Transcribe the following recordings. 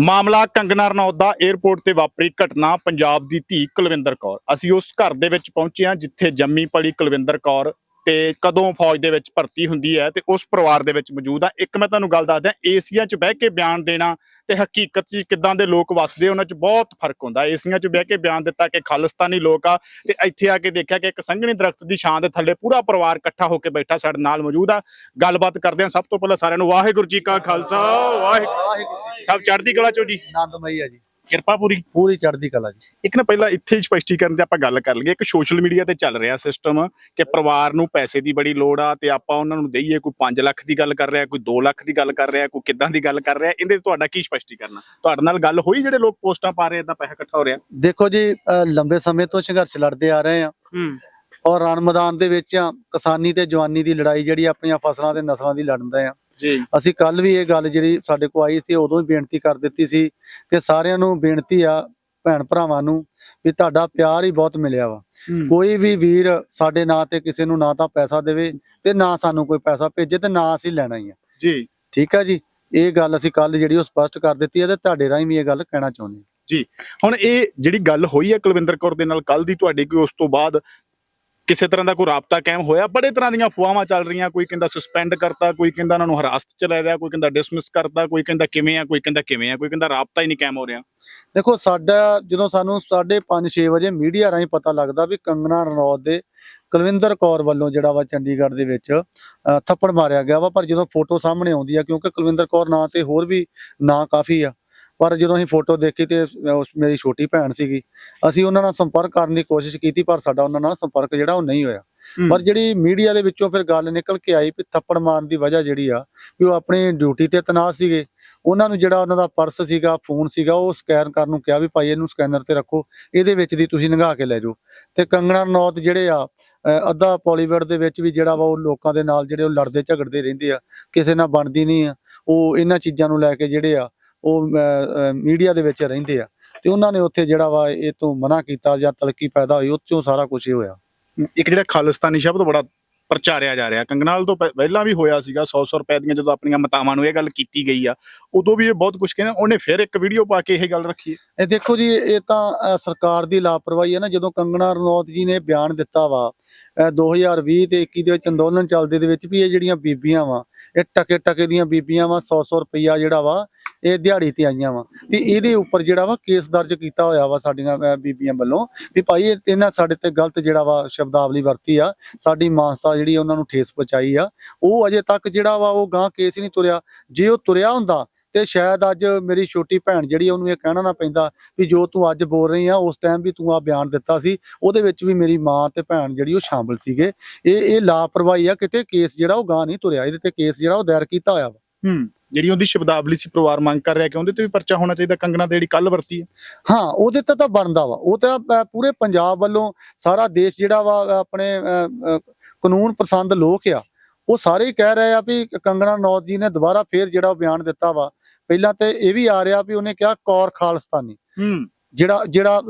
ਮਾਮਲਾ ਕੰਗਨਾ ਰਣੌਤ ਦਾ 에ਅਰਪੋਰਟ ਤੇ ਵਾਪਰੀ ਘਟਨਾ ਪੰਜਾਬ ਦੀ ਧੀ ਕੁਲਵਿੰਦਰ ਕੌਰ। ਅਸੀਂ ਉਸ ਘਰ ਦੇ ਵਿੱਚ ਪਹੁੰਚੇ ਹਾਂ, ਜਿੱਥੇ ਜੰਮੀ ਪਲੀ ਕੁਲਵਿੰਦਰ ਕੌਰ ਤੇ ਕਦੋਂ ਫੌਜ ਦੇ ਵਿੱਚ ਭਰਤੀ ਹੁੰਦੀ ਹੈ ਤੇ ਉਸ ਪਰਿਵਾਰ ਦੇ ਵਿੱਚ ਮੌਜੂਦ ਆ। ਇੱਕ ਮੈਂ ਤੁਹਾਨੂੰ ਗੱਲ ਦੱਸਦਾ ਏਸੀਆ 'ਚ ਬਹਿ ਕੇ ਬਿਆਨ ਦੇਣਾ ਤੇ ਹਕੀਕਤ 'ਚ ਕਿਦਾਂ ਦੇ ਲੋਕ ਵਸਦੇ ਉਹਨਾਂ 'ਚ ਬਹੁਤ ਫ਼ਰਕ ਹੁੰਦਾ। ਏਸੀਆ 'ਚ ਬਹਿ ਕੇ ਬਿਆਨ ਦਿੱਤਾ ਕਿ ਖਾਲਿਸਤਾਨੀ ਲੋਕ ਆ ਤੇ ਇੱਥੇ ਆ ਕੇ ਦੇਖਿਆ ਕਿ ਇੱਕ ਸੰਘਣੀ ਦਰਖਤ ਦੀ ਛਾਂ ਦੇ ਥੱਲੇ ਪੂਰਾ ਪਰਿਵਾਰ ਇਕੱਠਾ ਹੋ ਕੇ ਬੈਠਾ ਸਾਡੇ ਨਾਲ ਮੌਜੂਦ ਆ। ਗੱਲਬਾਤ ਕਰਦੇ ਹਾਂ ਸਭ ਤੋਂ ਪਹਿਲਾਂ ਸਾਰਿਆਂ ਨੂੰ ਵਾਹਿਗੁਰੂ ਜੀ ਕਾ ਖਾਲਸਾ ਵਾਹਿਗੁਰੂ ਸਭ ਚੜ੍ਹਦੀ ਕਲਾ ਚੋ ਜੀ। ਆਨੰਦਮਈ ਆ ਜੀ। ਕਿਰਪਾ ਪੂਰੀ? ਪੂਰੀ ਚੜ੍ਹਦੀ ਕਲਾ ਜੀ। ਇੱਕ ਨਾ ਪਹਿਲਾਂ ਇੱਥੇ ਹੀ ਸਪਸ਼ਟੀਕਰਨ ਤੇ ਆਪਾਂ ਗੱਲ ਕਰ ਲਈਏ। ਇੱਕ ਸੋਸ਼ਲ ਮੀਡੀਆ ਤੇ ਚੱਲ ਰਿਹਾ ਸਿਸਟਮ ਕਿ ਪਰਿਵਾਰ ਨੂੰ ਪੈਸੇ ਦੀ ਬੜੀ ਲੋੜ ਆ ਤੇ ਆਪਾਂ ਉਹਨਾਂ ਨੂੰ ਦਈਏ। ਕੋਈ 5 ਲੱਖ ਦੀ ਗੱਲ ਕਰ ਰਿਹਾ ਕੋਈ 2 ਲੱਖ ਦੀ ਗੱਲ ਕਰ ਰਿਹਾ ਕੋਈ ਕਿੱਦਾਂ ਦੀ ਗੱਲ ਕਰ ਰਿਹਾ। ਇਹਦੇ ਤੁਹਾਡਾ ਕੀ ਸਪਸ਼ਟੀਕਰਨ ਆ? ਤੁਹਾਡੇ ਨਾਲ ਗੱਲ ਹੋਈ ਜਿਹੜੇ ਲੋਕ ਪੋਸਟਾਂ ਪਾ ਰਹੇ ਇਦਾਂ ਪੈਸਾ ਇਕੱਠਾ ਹੋ ਰਿਹਾ? ਦੇਖੋ ਜੀ ਲੰਬੇ ਸਮੇਂ ਤੋਂ ਸੰਘਰਸ਼ ਲੜਦੇ ਆ ਰਹੇ ਆ। ਹੂੰ। ਔਰ ਰਣ ਮੈਦਾਨ ਦੇ ਵਿੱਚ ਕਿਸਾਨੀ ਤੇ ਜਵਾਨੀ ਦੀ ਲੜਾਈ ਜਿਹੜੀ ਆਪਣੀਆਂ ਫਸਲਾਂ ਤੇ ਨਸਲਾਂ ਦੀ ਲੜਦੇ ਆ। ਅਸੀਂ ਕੱਲ ਵੀ ਇਹ ਗੱਲ ਜਿਹੜੀ ਸਾਡੇ ਕੋਲ ਆਈ ਸੀ ਉਦੋਂ ਹੀ ਬੇਨਤੀ ਕਰ ਦਿੱਤੀ ਸੀ ਕਿ ਸਾਰਿਆਂ ਨੂੰ ਬੇਨਤੀ ਆ ਭੈਣ ਭਰਾਵਾਂ ਨੂੰ ਵੀ ਤੁਹਾਡਾ ਪਿਆਰ ਹੀ ਬਹੁਤ ਮਿਲਿਆ ਵਾ। ਕੋਈ ਵੀ ਵੀਰ ਸਾਡੇ ਨਾਂ ਤੇ ਕਿਸੇ ਨੂੰ ਨਾ ਤਾਂ ਪੈਸਾ ਦੇਵੇ ਤੇ ਨਾ ਸਾਨੂੰ ਕੋਈ ਪੈਸਾ ਭੇਜੇ ਤੇ ਨਾ ਅਸੀਂ ਲੈਣਾ ਹੀ ਆ। ਜੀ। ਠੀਕ ਆ ਜੀ? ਇਹ ਗੱਲ ਅਸੀਂ ਕੱਲ ਜਿਹੜੀ ਉਹ ਸਪਸ਼ਟ ਕਰ ਦਿੱਤੀ ਹੈ ਤੇ ਤੁਹਾਡੇ ਰਾਹੀਂ ਵੀ ਇਹ ਗੱਲ ਕਹਿਣਾ ਚਾਹੁੰਦੇ ਹਾਂ ਹੁਣ ਇਹ ਜਿਹੜੀ ਗੱਲ ਹੋਈ ਹੈ ਕੁਲਵਿੰਦਰ ਕੌਰ ਦੇ ਨਾਲ ਕੱਲ ਦੀ ਤੁਹਾਡੀ ਕੋਈ ਉਸ ਤੋਂ ਬਾਅਦ ਕਿਸੇ ਤਰ੍ਹਾਂ ਦਾ ਕੋਈ ਰਾਬਤਾ ਕਾਇਮ ਹੋਇਆ? ਬੜੇ ਤਰ੍ਹਾਂ ਦੀਆਂ ਅਫਵਾਹਾਂ ਚੱਲ ਰਹੀਆਂ, ਕੋਈ ਕਹਿੰਦਾ ਸਸਪੈਂਡ ਕਰਤਾ, ਕੋਈ ਕਹਿੰਦਾ ਉਹਨਾਂ ਨੂੰ ਹਰਾਸਤ ਚ ਲੈ ਰਿਹਾ ਕੋਈ ਕਹਿੰਦਾ ਡਿਸਮਿਸ ਕਰਤਾ, ਕੋਈ ਕਹਿੰਦਾ ਕਿਵੇਂ ਆ, ਕੋਈ ਕਹਿੰਦਾ ਕਿਵੇਂ ਆ, ਕੋਈ ਕਹਿੰਦਾ ਰਾਬਤਾ ਹੀ ਨਹੀਂ ਕਾਇਮ ਹੋ ਰਿਹਾ। ਦੇਖੋ, ਸਾਡਾ ਜਦੋਂ ਸਾਨੂੰ 5:30 6 ਵਜੇ ਮੀਡੀਆ ਰਾਹੀਂ ਪਤਾ ਲੱਗਦਾ ਵੀ ਕੰਗਨਾ ਰਣੌਤ ਦੇ ਕੁਲਵਿੰਦਰ ਕੌਰ ਵੱਲੋਂ ਜਿਹੜਾ ਵਾ ਚੰਡੀਗੜ੍ਹ ਦੇ ਵਿੱਚ ਥੱਪੜ ਮਾਰਿਆ ਗਿਆ ਵਾ, ਪਰ ਜਦੋਂ ਫੋਟੋ ਸਾਹਮਣੇ ਆਉਂਦੀ ਆ, ਕਿਉਂਕਿ ਕੁਲਵਿੰਦਰ ਕੌਰ ਨਾਂ ਤੇ ਹੋਰ ਵੀ ਨਾਂ ਕਾਫੀ ਆ ਪਰ ਜਦੋਂ ਅਸੀਂ ਫੋਟੋ ਦੇਖੀ ਤੇ ਉਸ ਮੇਰੀ ਛੋਟੀ ਭੈਣ ਸੀਗੀ ਅਸੀਂ ਉਹਨਾਂ ਨਾਲ ਸੰਪਰਕ ਕਰਨ ਦੀ ਕੋਸ਼ਿਸ਼ ਕੀਤੀ ਪਰ ਸਾਡਾ ਉਹਨਾਂ ਨਾਲ ਸੰਪਰਕ ਜਿਹੜਾ ਉਹ ਨਹੀਂ ਹੋਇਆ। ਪਰ ਜਿਹੜੀ ਮੀਡੀਆ ਦੇ ਵਿੱਚੋਂ ਫਿਰ ਗੱਲ ਨਿਕਲ ਕੇ ਆਈ ਵੀ ਥੱਪੜ ਮਾਰਨ ਦੀ ਵਜ੍ਹਾ ਜਿਹੜੀ ਆ ਵੀ ਉਹ ਆਪਣੀ ਡਿਊਟੀ ਤੇ ਤਨਾਤ ਸੀਗੇ। ਉਹਨਾਂ ਨੂੰ ਜਿਹੜਾ ਉਹਨਾਂ ਦਾ ਪਰਸ ਸੀਗਾ ਫੋਨ ਸੀਗਾ ਉਹ ਸਕੈਨ ਕਰਨ ਨੂੰ ਕਿਹਾ ਵੀ ਭਾਈ ਇਹਨੂੰ ਸਕੈਨਰ ਤੇ ਰੱਖੋ ਇਹਦੇ ਵਿੱਚ ਦੀ ਤੁਸੀਂ ਲੰਘਾ ਕੇ ਲੈ ਜਾਓ। ਤੇ ਕੰਗਣਾ ਰਣੌਤ ਜਿਹੜੇ ਆ ਅੱਧਾ ਪੋਲੀਵੁੱਡ ਦੇ ਵਿੱਚ ਵੀ ਜਿਹੜਾ ਵਾ ਉਹ ਲੋਕਾਂ ਦੇ ਨਾਲ ਜਿਹੜੇ ਉਹ ਲੜਦੇ ਝਗੜਦੇ ਰਹਿੰਦੇ ਆ ਕਿਸੇ ਨਾਲ ਬਣਦੀ ਨਹੀਂ ਆ। ਉਹ ਇਹਨਾਂ ਚੀਜ਼ਾਂ ਨੂੰ ਲੈ ਕੇ ਜਿਹੜੇ ਆ ਉਹ ਮੀਡੀਆ ਦੇ ਵਿੱਚ ਰਹਿੰਦੇ ਆ। ਤੇ ਉਹਨਾਂ ਨੇ ਉੱਥੇ ਜਿਹੜਾ ਵਾ ਇਹ ਤੋਂ ਮਨਾ ਕੀਤਾ ਜਾਂ ਤਲਕੀ ਪੈਦਾ ਹੋਈ ਉੱਥੋਂ ਸਾਰਾ ਕੁਝ ਹੋਇਆ। ਇੱਕ ਜਿਹੜਾ ਖਾਲਿਸਤਾਨੀ ਸ਼ਬਦ ਬੜਾ ਪ੍ਰਚਾਰਿਆ ਜਾ ਰਿਹਾ। ਕੰਗਨਾਲ ਤੋਂ ਪਹਿ- ਪਹਿਲਾਂ ਵੀ ਹੋਇਆ ਸੀਗਾ 100-100 ਰੁਪਏ ਦੀਆਂ ਜਦੋਂ ਆਪਣੀਆਂ ਮਤਾਵਾਂ ਨੂੰ ਇਹ ਗੱਲ ਕੀਤੀ ਗਈ ਆ ਉਦੋਂ ਵੀ ਇਹ ਬਹੁਤ ਕੁਝ ਕਹਿੰਦਾ ਉਹਨੇ ਫਿਰ ਇੱਕ ਵੀਡੀਓ ਪਾ ਕੇ ਇਹ ਗੱਲ ਰੱਖੀ। ਇਹ ਦੇਖੋ ਜੀ ਇਹ ਤਾਂ ਸਰਕਾਰ ਦੀ ਲਾਪਰਵਾਹੀ ਹੈ ਨਾ। ਜਦੋਂ ਕੰਗਣਾ ਰਣੌਤ ਜੀ ਨੇ ਬਿਆਨ ਦਿੱਤਾ ਵਾ 2020 ਤੇ 21 ਦੇ ਵਿੱਚ ਅੰਦੋਲਨ ਚੱਲਦੇ ਦੇ ਵਿੱਚ ਵੀ ਇਹ ਜਿਹੜੀਆਂ ਬੀਬੀਆਂ ਵਾ, ਇਹ ਟਕੇ ਟਕੇ ਦੀਆਂ ਬੀਬੀਆਂ ਵਾ 100-100 ਰੁਪਈਆ ਜਿਹੜਾ ਵਾ, ਇਹ ਦਿਹਾੜੀ ਤੇ ਆਈਆਂ ਵਾ। ਤੇ ਇਹਦੇ ਉੱਪਰ ਜਿਹੜਾ ਵਾ ਕੇਸ ਦਰਜ ਕੀਤਾ ਹੋਇਆ ਵਾ ਸਾਡੀਆਂ ਬੀਬੀਆਂ ਵੱਲੋਂ ਵੀ ਭਾਈ ਇਹਨਾਂ ਸਾਡੇ ਤੇ ਗਲਤ ਜਿਹੜਾ ਵਾ ਸ਼ਬਦਾਵਲੀ ਵਰਤੀ ਆ, ਸਾਡੀ ਮਾਨਸਾ ਜਿਹੜੀ ਉਹਨਾਂ ਨੂੰ ਠੇਸ ਪਹੁੰਚਾਈ ਆ, ਉਹ ਅਜੇ ਤੱਕ ਜਿਹੜਾ ਵਾ ਉਹ ਗਾਂ ਕੇਸ ਹੀ ਨਹੀਂ ਤੁਰਿਆ। ਜੇ ਉਹ ਤੁਰਿਆ ਹੁੰਦਾ ਤੇ ਸ਼ਾਇਦ ਅੱਜ ਮੇਰੀ ਛੋਟੀ ਭੈਣ ਜਿਹੜੀ ਉਹਨੂੰ ਇਹ ਕਹਿਣਾ ਨਾ ਪੈਂਦਾ ਵੀ ਜੋ ਤੂੰ ਅੱਜ ਬੋਲ ਰਹੀ ਆ ਉਸ ਟਾਈਮ ਵੀ ਤੂੰ ਆ ਬਿਆਨ ਦਿੱਤਾ ਸੀ ਉਹਦੇ ਵਿੱਚ ਵੀ ਮੇਰੀ ਮਾਂ ਤੇ ਭੈਣ ਜਿਹੜੀ ਉਹ ਸ਼ਾਮਲ ਸੀਗੇ। ਇਹ ਇਹ ਲਾਪਰਵਾਹੀ ਆ ਕਿਤੇ ਕੇਸ ਜਿਹੜਾ ਉਹ ਗਾਂ ਨਹੀਂ ਤੁਰਿਆ ਇਹਦੇ ਤੇ ਕੇਸ ਜਿਹੜਾ ਉਹ ਦਾਇਰ ਕੀਤਾ ਹੋਇਆ ਵਾ। ਹੂੰ ਜਿਹੜੀ ਉਹਦੀ ਸ਼ਬਦਾਵਲੀ ਸੀ ਪਰਿਵਾਰ ਮੰਗ ਕਰ ਰਿਹਾ ਕਿ ਉਹਦੇ ਤੇ ਵੀ ਪਰਚਾ ਹੋਣਾ ਚਾਹੀਦਾ ਕੰਗਨਾ ਤੇ ਜਿਹੜੀ ਕੱਲ ਵਰਤੀ ਹੈ। ਹਾਂ ਉਹਦੇ ਤੇ ਤਾਂ ਬਣਦਾ ਵਾ। ਉਹ ਤਾਂ ਪੂਰੇ ਪੰਜਾਬ ਵੱਲੋਂ ਸਾਰਾ ਦੇਸ਼ ਜਿਹੜਾ ਵਾ ਆਪਣੇ ਕਾਨੂੰਨ ਪਸੰਦ ਲੋਕ ਆ ਉਹ ਸਾਰੇ ਕਹਿ ਰਹੇ ਆ ਵੀ ਕੰਗਣਾ ਨੌਤ ਜੀ ਨੇ ਦੁਬਾਰਾ ਫੇਰ ਜਿਹੜਾ ਬਿਆਨ ਦਿੱਤਾ ਵਾ ਪਹਿਲਾਂ ਤੇ ਇਹ ਵੀ ਆ ਰਿਹਾ ਵੀ ਉਹਨੇ ਕਿਹਾ ਕੌਰ ਖਾਲਸਤਾਨੀ। ਹੂੰ। ਜਿਹੜਾ ਜਿਹੜਾ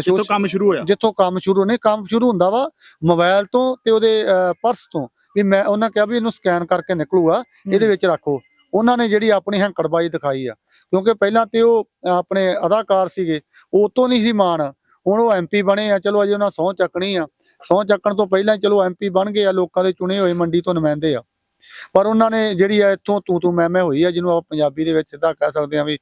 ਜਿੱਥੋਂ ਕੰਮ ਸ਼ੁਰੂ ਹੋਇਆ। ਜਿੱਥੋਂ ਕੰਮ ਸ਼ੁਰੂ ਨੇ ਕੰਮ ਸ਼ੁਰੂ ਹੁੰਦਾ ਵਾ ਮੋਬਾਈਲ ਤੋਂ ਤੇ ਉਹਦੇ ਪਰਸ ਤੋਂ। ਵੀ ਮੈਂ ਉਹਨਾਂ ਕਿਹਾ ਵੀ ਇਹਨੂੰ ਸਕੈਨ ਕਰਕੇ ਨਿਕਲੂਗਾ ਇਹਦੇ ਵਿੱਚ ਰੱਖੋ। ਉਹਨਾਂ ਨੇ ਜਿਹੜੀ ਆਪਣੀ ਹੰਕੜਬਾਈ ਦਿਖਾਈ ਆ ਕਿਉਂਕਿ ਪਹਿਲਾਂ ਤੇ ਉਹ ਆਪਣੇ ਅਦਾਕਾਰ ਸੀਗੇ ਉਹ ਤੋਂ ਨਹੀਂ ਸੀ ਮਾਣ। ਹੁਣ ਉਹ ਐਮਪੀ ਬਣੇ ਆ ਚਲੋ ਅਜੇ ਉਹਨਾਂ ਸਹੁੰ ਚੱਕਣੀ ਆ। ਸਹੁੰ ਚੱਕਣ ਤੋਂ ਪਹਿਲਾਂ ਚਲੋ ਐਮਪੀ ਬਣ ਗਏ ਆ ਲੋਕਾਂ ਦੇ ਚੁਣੇ ਹੋਏ ਮੰਡੀ ਤੋਂ ਨੁਮਾਇੰਦੇ ਆ। ਪਰ ਉਹਨਾਂ ਨੇ ਜਿਹੜੀ ਆ ਇੱਥੋਂ ਤੂੰ ਤੂੰ ਮੈਂ ਮੈਂ ਹੋਈ ਆ ਜਿਹਨੂੰ ਆਪਾਂ ਪੰਜਾਬੀ ਦੇ ਵਿੱਚ ਸਿੱਧਾ ਕਹਿ ਸਕਦੇ ਆ ਵੀ